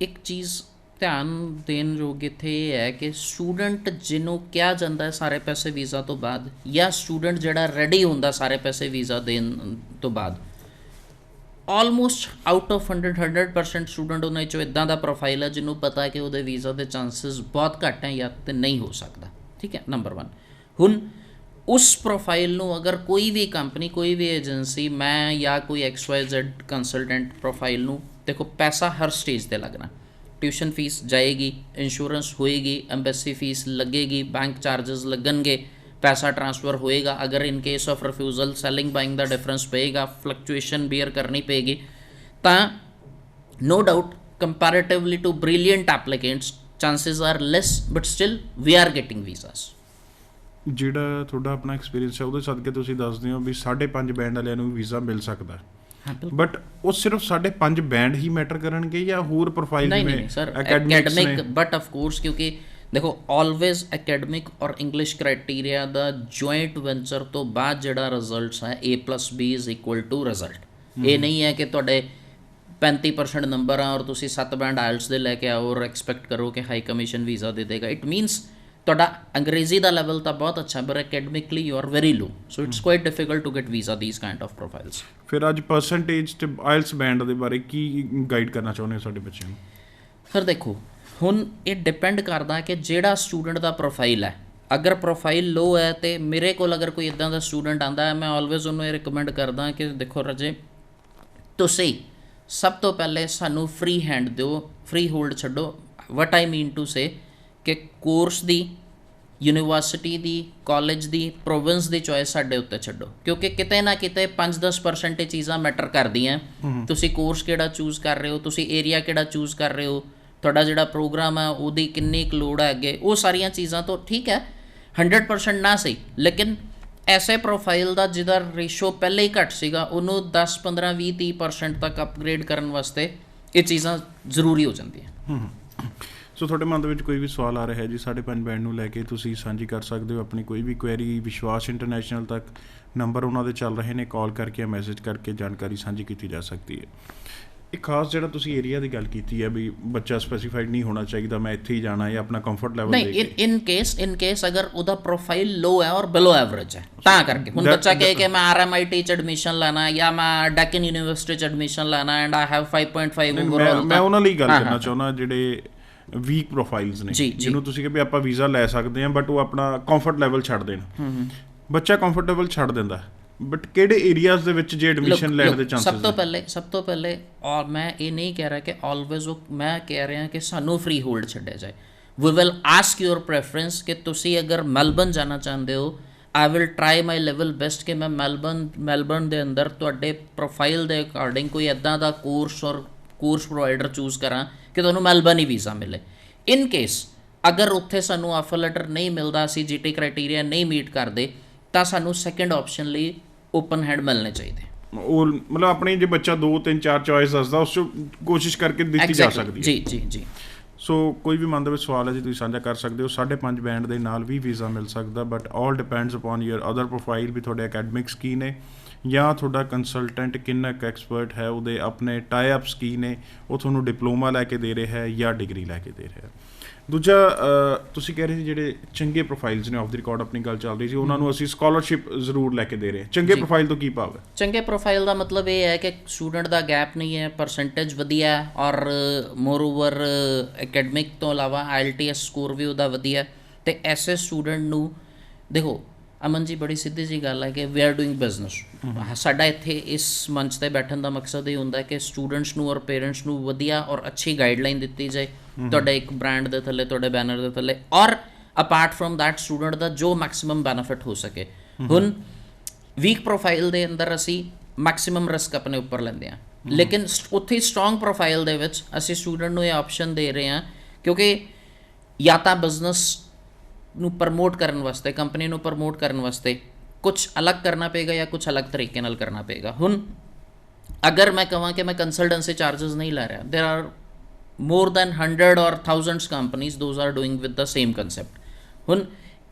S3: ਇੱਕ ਚੀਜ਼ ਧਿਆਨ ਦੇਣ ਯੋਗ ਇੱਥੇ ਇਹ ਹੈ ਕਿ ਸਟੂਡੈਂਟ ਜਿਹਨੂੰ ਕਿਹਾ ਜਾਂਦਾ ਹੈ ਸਾਰੇ ਪੈਸੇ ਵੀਜ਼ਾ ਤੋਂ ਬਾਅਦ ਜਾਂ ਸਟੂਡੈਂਟ ਜਿਹੜਾ ਰੈਡੀ ਹੁੰਦਾ ਸਾਰੇ ਪੈਸੇ ਵੀਜ਼ਾ ਦੇਣ ਤੋਂ ਬਾਅਦ। ਆਲਮੋਸਟ ਆਊਟ ਆਫ 100 100% ਸਟੂਡੈਂਟ ਉਹਨਾਂ ਚੋਂ ਇਦਾਂ ਦਾ ਪ੍ਰੋਫਾਈਲ ਹੈ ਜਿਹਨੂੰ ਪਤਾ ਹੈ ਕਿ ਉਹਦੇ ਵੀਜ਼ਾ ਦੇ ਚਾਂਸਸ ਬਹੁਤ ਘੱਟ ਹੈ ਜਾਂ ਤੇ ਨਹੀਂ ਹੋ ਸਕਦਾ। ਠੀਕ ਹੈ ਨੰਬਰ 1 ਹੁਣ ਉਸ ਪ੍ਰੋਫਾਈਲ ਨੂੰ ਅਗਰ ਕੋਈ ਵੀ ਕੰਪਨੀ ਕੋਈ ਵੀ ਏਜੰਸੀ ਮੈਂ ਜਾਂ ਕੋਈ XYZ ਕੰਸਲਟੈਂਟ ਪ੍ਰੋਫਾਈਲ ਨੂੰ ਦੇਖੋ, ਪੈਸਾ ਹਰ ਸਟੇਜ ਤੇ ਲੱਗਣਾ। ਟਿਊਸ਼ਨ ਫੀਸ ਜਾਏਗੀ ਇੰਸ਼ੋਰੈਂਸ ਹੋਏਗੀ ਐਮਬੈਸੀ ਫੀਸ ਲੱਗੇਗੀ ਬੈਂਕ ਚਾਰजेस ਲੱਗਣਗੇ, ਪੈਸਾ ਟ੍ਰਾਂਸਫਰ ਹੋਏਗਾ, ਅਗਰ in case of refusal selling buying the difference ਪਏਗਾ ਫਲਕਚੁਏਸ਼ਨ ਬੀਅਰ ਕਰਨੀ ਪਏਗੀ, ਤਾਂ no doubt comparatively to brilliant applicants chances are less but still we are getting visas.
S2: ਜਿਹੜਾ ਤੁਹਾਡਾ ਆਪਣਾ ਐਕਸਪੀਰੀਅੰਸ ਹੈ, ਉਹਦੇ ਸਦਕੇ ਤੁਸੀਂ ਦੱਸਦੇ ਹੋ ਵੀ 5.5 ਬੈਂਡ ਵਾਲਿਆਂ ਨੂੰ ਵੀਜ਼ਾ ਮਿਲ ਸਕਦਾ ਬਟ ਉਹ ਸਿਰਫ 5.5 ਬੈਂਡ ਹੀ ਮੈਟਰ ਕਰਨਗੇ ਜਾਂ ਹੋਰ ਪ੍ਰੋਫਾਈਲ ਨੇ
S3: academic ਬਟ ਆਫ ਕੋਰਸ ਕਿਉਂਕਿ ਦੇਖੋ ਆਲਵੇਜ਼ ਐਕੈਡਮਿਕ ਔਰ ਇੰਗਲਿਸ਼ ਕ੍ਰਾਈਟੇਰੀਆ ਦਾ ਜੁਆਇੰਟ ਵੈਂਚਰ ਤੋਂ ਬਾਅਦ ਜਿਹੜਾ ਰਿਜ਼ਲਟਸ ਹੈ A+B ਰਿਜ਼ਲਟ ਇਹ ਨਹੀਂ ਹੈ ਕਿ ਤੁਹਾਡੇ 35% ਨੰਬਰ ਆ ਔਰ ਤੁਸੀਂ 7 ਬੈਂਡ ਆਇਲਟਸ ਦੇ ਲੈ ਕੇ ਆਓ ਔਰ ਐਕਸਪੈਕਟ ਕਰੋ ਕਿ ਹਾਈ ਕਮਿਸ਼ਨ ਵੀਜ਼ਾ ਦੇ ਦੇਗਾ। ਇਟ ਮੀਨਸ ਤੁਹਾਡਾ ਅੰਗਰੇਜ਼ੀ ਦਾ ਲੈਵਲ ਤਾਂ ਬਹੁਤ ਅੱਛਾ ਪਰ academically you are very low so it's quite difficult to get visa these kind of profiles
S2: ਫਿਰ ਅੱਜ ਪਰਸੈਂਟੇਜ ਤੇ ਆਇਲਸ ਬੈਂਡ ਦੇ ਬਾਰੇ ਕੀ ਗਾਈਡ ਕਰਨਾ ਚਾਹੁੰਦੇ ਹੋ ਸਾਡੇ ਬੱਚਿਆਂ ਨੂੰ?
S3: ਸਰ ਦੇਖੋ ਹੁਣ ਇਹ ਡਿਪੈਂਡ ਕਰਦਾ ਕਿ ਜਿਹੜਾ ਸਟੂਡੈਂਟ ਦਾ ਪ੍ਰੋਫਾਈਲ ਹੈ। ਅਗਰ ਪ੍ਰੋਫਾਈਲ ਲੋ ਹੈ ਤੇ ਮੇਰੇ ਕੋਲ ਅਗਰ ਕੋਈ ਇਦਾਂ ਦਾ ਸਟੂਡੈਂਟ ਆਂਦਾ ਹੈ ਮੈਂ ਆਲਵੇਜ਼ ਉਹਨੂੰ ਇਹ ਰეკਮੈਂਡ ਕਰਦਾ ਕਿ ਦੇਖੋ ਰਜੇ ਤੁਸੀਂ ਸਭ ਤੋਂ ਪਹਿਲੇ ਸਾਨੂੰ ਫ੍ਰੀ ਹੈਂਡ ਦਿਓ ਫ੍ਰੀ ਹੋਲਡ ਛੱਡੋ what I mean to say ਕਿ ਕੋਰਸ ਦੀ ਯੂਨੀਵਰਸਿਟੀ ਦੀ ਕਾਲਜ ਦੀ ਪ੍ਰੋਵਿੰਸ ਦੀ ਚੋਇਸ ਸਾਡੇ ਉੱਤੇ ਛੱਡੋ। ਕਿਉਂਕਿ ਕਿਤੇ ਨਾ ਕਿਤੇ 5-10% ਇਹ ਚੀਜ਼ਾਂ ਮੈਟਰ ਕਰਦੀਆਂ। ਤੁਸੀਂ ਕੋਰਸ ਕਿਹੜਾ ਚੂਜ਼ ਕਰ ਰਹੇ ਹੋ? ਤੁਸੀਂ ਏਰੀਆ ਕਿਹੜਾ ਚੂਜ਼ ਕਰ ਰਹੇ ਹੋ? ਤੁਹਾਡਾ ਜਿਹੜਾ ਪ੍ਰੋਗਰਾਮ ਹੈ ਉਹਦੀ ਕਿੰਨੀ ਕੁ ਲੋੜ ਹੈ ਅੱਗੇ? ਉਹ ਸਾਰੀਆਂ ਚੀਜ਼ਾਂ ਤੋਂ ਠੀਕ ਹੈ 100% ਨਾ ਸਹੀ। ਲੇਕਿਨ ਐਸੇ ਪ੍ਰੋਫਾਈਲ ਦਾ ਜਿਹਦਾ ਰੇਸ਼ੋ ਪਹਿਲੇ ਹੀ ਘੱਟ ਸੀਗਾ ਉਹਨੂੰ 10 15 20 30% ਤੱਕ ਅਪਗ੍ਰੇਡ ਕਰਨ ਵਾਸਤੇ ਇਹ ਚੀਜ਼ਾਂ ਜ਼ਰੂਰੀ ਹੋ ਜਾਂਦੀਆਂ।
S2: ਸੋ ਤੁਹਾਡੇ ਮਨ ਦੇ ਵਿੱਚ ਕੋਈ ਵੀ ਸਵਾਲ ਆ ਰਿਹਾ ਹੈ ਜੀ ਸਾਡੇ ਪੰਜ ਬੈਂਡ ਨੂੰ ਲੈ ਕੇ ਤੁਸੀਂ ਸਾਂਝੀ ਕਰ ਸਕਦੇ ਹੋ ਆਪਣੀ ਕੋਈ ਵੀ ਕੁਐਰੀ ਵਿਸ਼ਵਾਸ ਇੰਟਰਨੈਸ਼ਨਲ ਤੱਕ ਨੰਬਰ ਉਹਨਾਂ ਦੇ ਚੱਲ ਰਹੇ ਨੇ ਕਾਲ ਕਰਕੇ ਜਾਂ ਮੈਸੇਜ ਕਰਕੇ ਜਾਣਕਾਰੀ ਸਾਂਝੀ ਕੀਤੀ ਜਾ ਸਕਦੀ ਹੈ। ਇੱਕ ਖਾਸ ਜਿਹੜਾ ਤੁਸੀਂ ਏਰੀਆ ਦੀ ਗੱਲ ਕੀਤੀ ਹੈ ਵੀ ਬੱਚਾ ਸਪੈਸੀਫਾਈਡ ਨਹੀਂ ਹੋਣਾ ਚਾਹੀਦਾ ਮੈਂ ਇੱਥੇ ਹੀ ਜਾਣਾ ਜਾਂ ਆਪਣਾ ਕੰਫਰਟ ਲੈਵਲ
S3: ਨਹੀਂ
S2: ਦੇ ਕੇ।
S3: ਇਨ ਕੇਸ ਇਨ ਕੇਸ ਅਗਰ ਉਹਦਾ ਪ੍ਰੋਫਾਈਲ ਲੋ ਹੈ ਔਰ ਬਿਲੋ ਐਵਰੇਜ ਹੈ ਤਾਂ ਕਰਕੇ। ਹੁਣ ਬੱਚਾ ਕਹੇ ਕਿ ਮੈਂ ਆਰਐਮਆਈਟੀ ਚ ਐਡਮਿਸ਼ਨ ਲੈਣਾ ਹੈ ਜਾਂ ਮੈਂ ਡੈਕਨ ਯੂਨੀਵਰਸਿਟੀ ਚ ਐਡਮਿਸ਼ਨ ਲੈਣਾ ਐਂਡ ਆਈ ਹੈਵ 5.5
S2: ਮੈਂ
S3: ਓਵਰਆਲ
S2: ਮੈਂ ਉਹਨਾਂ ਲਈ ਗੱਲ ਕਰਨਾ। ਚਾਹੁੰਦਾ ਜਿਹੜੇ ਵੀਕ ਪ੍ਰੋਫਾਈਲਸ ਨੇ। ਜਿਹਨੂੰ ਤੁਸੀਂ ਕਿ ਵੀ ਆਪਾਂ ਵੀਜ਼ਾ ਲੈ ਸਕਦੇ ਹਾਂ ਬਟ ਉਹ ਆਪਣਾ ਕੰਫਰਟ ਲੈਵਲ ਛੱਡ ਦੇਣ। ਬੱਚਾ ਕੰਫਰਟੇਬਲ ਛੱਡ ਦਿੰਦਾ। ਬਟ ਕਿਹੜੇ ਏਰੀਆਜ਼ ਦੇ ਵਿੱਚ ਜੇ ਐਡਮਿਸ਼ਨ ਲੈਣ ਦੇ ਚਾਂਸਸ
S3: ਸਭ ਤੋਂ ਪਹਿਲੇ ਸਭ ਤੋਂ ਪਹਿਲੇ ਔਰ ਮੈਂ ਇਹ ਨਹੀਂ ਕਹਿ ਰਿਹਾ ਕਿ ਆਲਵੇਜ਼ ਉਹ ਮੈਂ ਕਹਿ ਰਿਹਾ ਕਿ ਸਾਨੂੰ ਫ੍ਰੀ ਹੋਲਡ ਛੱਡਿਆ ਜਾਏ। We will ask your preference ਕਿ ਤੁਸੀਂ ਅਗਰ ਮੈਲਬਨ ਜਾਣਾ ਚਾਹੁੰਦੇ ਹੋ I will try my level best ਕਿ ਮੈਂ ਮੈਲਬਨ ਮੈਲਬਨ ਦੇ ਅੰਦਰ ਤੁਹਾਡੇ ਪ੍ਰੋਫਾਈਲ ਦੇ ਅਕੋਰਡਿੰਗ ਕੋਈ ਐਦਾਂ ਦਾ ਕੋਰਸ ਔਰ ਕੋਰਸ ਪ੍ਰੋਵਾਈਡਰ ਚੂਜ਼ ਕਰਾਂ ਕਿ ਤੁਹਾਨੂੰ ਮੈਲਬਨ ਹੀ ਵੀਜ਼ਾ ਮਿਲੇ। ਇਨ ਕੇਸ ਅਗਰ ਉੱਥੇ ਸਾਨੂੰ ਆਫਰ ਲੈਟਰ ਨਹੀਂ ਮਿਲਦਾ ਅਸੀਂ ਜੀਟੀ ਕ੍ਰਾਈਟੇਰੀਆ ਨਹੀਂ ਮੀਟ ਕਰਦੇ ਤਾਂ ਸਾਨੂੰ ਸੈਕੰਡ ਆਪਸ਼ਨ ਲਈ ਓਪਨ ਹੈਂਡ ਮਿਲਣੇ ਚਾਹੀਦੇ।
S2: ਉਹ ਮਤਲਬ ਆਪਣੀ ਜੇ ਬੱਚਾ 2 3 4 ਚੋਇਸ ਦੱਸਦਾ ਉਸ ਚ ਕੋਸ਼ਿਸ਼ ਕਰਕੇ ਦਿੱਤੀ ਜਾ ਸਕਦੀ ਹੈ।
S3: ਜੀ ਜੀ ਜੀ।
S2: ਸੋ ਕੋਈ ਵੀ ਮਨ ਦੇ ਵਿੱਚ ਸਵਾਲ ਹੈ ਜੀ ਤੁਸੀਂ ਸਾਂਝਾ ਕਰ ਸਕਦੇ ਹੋ 5.5 ਬੈਂਡ ਦੇ ਨਾਲ ਵੀ ਵੀਜ਼ਾ ਮਿਲ ਸਕਦਾ but all depends upon your other profile ਵੀ ਤੁਹਾਡੇ ਅਕੈਡਮਿਕਸ ਕੀ ਨੇ। ਜਾਂ ਤੁਹਾਡਾ ਕੰਸਲਟੈਂਟ ਕਿੰਨਾ ਕੁ ਐਕਸਪਰਟ ਹੈ ਉਹਦੇ ਆਪਣੇ ਟਾਈ ਅਪਸ ਕੀ ਨੇ ਉਹ ਤੁਹਾਨੂੰ ਡਿਪਲੋਮਾ ਲੈ ਕੇ ਦੇ ਰਿਹਾ ਹੈ ਜਾਂ ਡਿਗਰੀ ਲੈ ਕੇ ਦੇ ਰਿਹਾ ਹੈ। ਦੂਜਾ ਤੁਸੀਂ ਕਹਿ ਰਹੇ ਸੀ ਜਿਹੜੇ ਚੰਗੇ ਪ੍ਰੋਫਾਈਲਸ ਨੇ ਆਫ ਦੀ ਰਿਕਾਰਡ ਆਪਣੀ ਗੱਲ ਚੱਲ ਰਹੀ ਸੀ ਉਹਨਾਂ ਨੂੰ ਅਸੀਂ ਸਕਾਲਰਸ਼ਿਪ ਜ਼ਰੂਰ ਲੈ ਕੇ ਦੇ ਰਹੇ ਹਾਂ। ਚੰਗੇ ਪ੍ਰੋਫਾਈਲ ਤੋਂ ਕੀ ਭਾਵ ਹੈ?
S3: ਚੰਗੇ ਪ੍ਰੋਫਾਈਲ ਦਾ ਮਤਲਬ ਇਹ ਹੈ ਕਿ ਸਟੂਡੈਂਟ ਦਾ ਗੈਪ ਨਹੀਂ ਹੈ ਪਰਸੈਂਟੇਜ ਵਧੀਆ ਹੈ ਔਰ ਮੋਰ ਓਵਰ ਐਕੈਡਮਿਕ ਤੋਂ ਇਲਾਵਾ ਆਈਐਲਟੀਐਸ ਸਕੋਰ ਵੀ ਉਹਦਾ ਵਧੀਆ ਤੇ ਐਸੇ ਸਟੂਡੈਂਟ ਨੂੰ ਦੇਖੋ ਅਮਨ ਜੀ ਬੜੀ ਸਿੱਧੀ ਜੀ ਗੱਲ ਹੈ ਕਿ ਵੀ ਆਰ ਡੂਇੰਗ ਬਿਜ਼ਨਸ ਸਾਡਾ ਇੱਥੇ ਇਸ ਮੰਚ ਤੇ ਬੈਠਣ ਦਾ ਮਕਸਦ ਇਹ ਹੁੰਦਾ ਹੈ ਕਿ ਸਟੂਡੈਂਟਸ ਨੂੰ ਔਰ ਪੇਰੈਂਟਸ ਨੂੰ ਵਧੀਆ ਔਰ ਅੱਛੀ ਗਾਈਡਲਾਈਨ ਦਿੱਤੀ ਜਾਏ। ਤੁਹਾਡੇ ਇੱਕ ਬ੍ਰਾਂਡ ਦੇ ਥੱਲੇ ਤੁਹਾਡੇ ਬੈਨਰ ਦੇ ਥੱਲੇ ਔਰ ਅਪਾਰਟ ਫਰਮ ਥੈਟ ਸਟੂਡੈਂਟ ਦਾ ਜੋ ਮੈਕਸਿਮਮ ਬੈਨੀਫਿਟ ਹੋ ਸਕੇ। ਹੁਣ ਵੀਕ ਪ੍ਰੋਫਾਈਲ ਦੇ ਅੰਦਰ ਅਸੀਂ ਮੈਕਸਿਮਮ ਰਿਸਕ ਆਪਣੇ ਉੱਪਰ ਲੈਂਦੇ ਹਾਂ। ਲੇਕਿਨ ਉੱਥੇ ਸਟਰੋਂਗ ਪ੍ਰੋਫਾਈਲ ਦੇ ਵਿੱਚ ਅਸੀਂ ਸਟੂਡੈਂਟ ਨੂੰ ਇਹ ਆਪਸ਼ਨ ਦੇ ਰਹੇ ਹਾਂ ਕਿਉਂਕਿ ਜਾਂ ਤਾਂ ਬਿਜ਼ਨਸ ਨੂੰ ਪ੍ਰਮੋਟ ਕਰਨ ਵਾਸਤੇ ਕੰਪਨੀ ਨੂੰ ਪ੍ਰਮੋਟ ਕਰਨ ਵਾਸਤੇ ਕੁਝ ਅਲੱਗ ਕਰਨਾ ਪਏਗਾ ਜਾਂ ਕੁਝ ਅਲੱਗ ਤਰੀਕੇ ਨਾਲ ਕਰਨਾ ਪਏਗਾ। ਹੁਣ ਅਗਰ ਮੈਂ ਕਹਾਂ ਕਿ ਮੈਂ ਕੰਸਲਟੈਂਸੀ ਚਾਰजेस ਨਹੀਂ ਲੈ ਰਿਹਾ देयर आर ਮੋਰ ਦੈਨ 100 ਔਰ ਥਾਊਜ਼ੈਂਡਸ ਕੰਪਨੀਆਂ those are doing with the same concept ਹੁਣ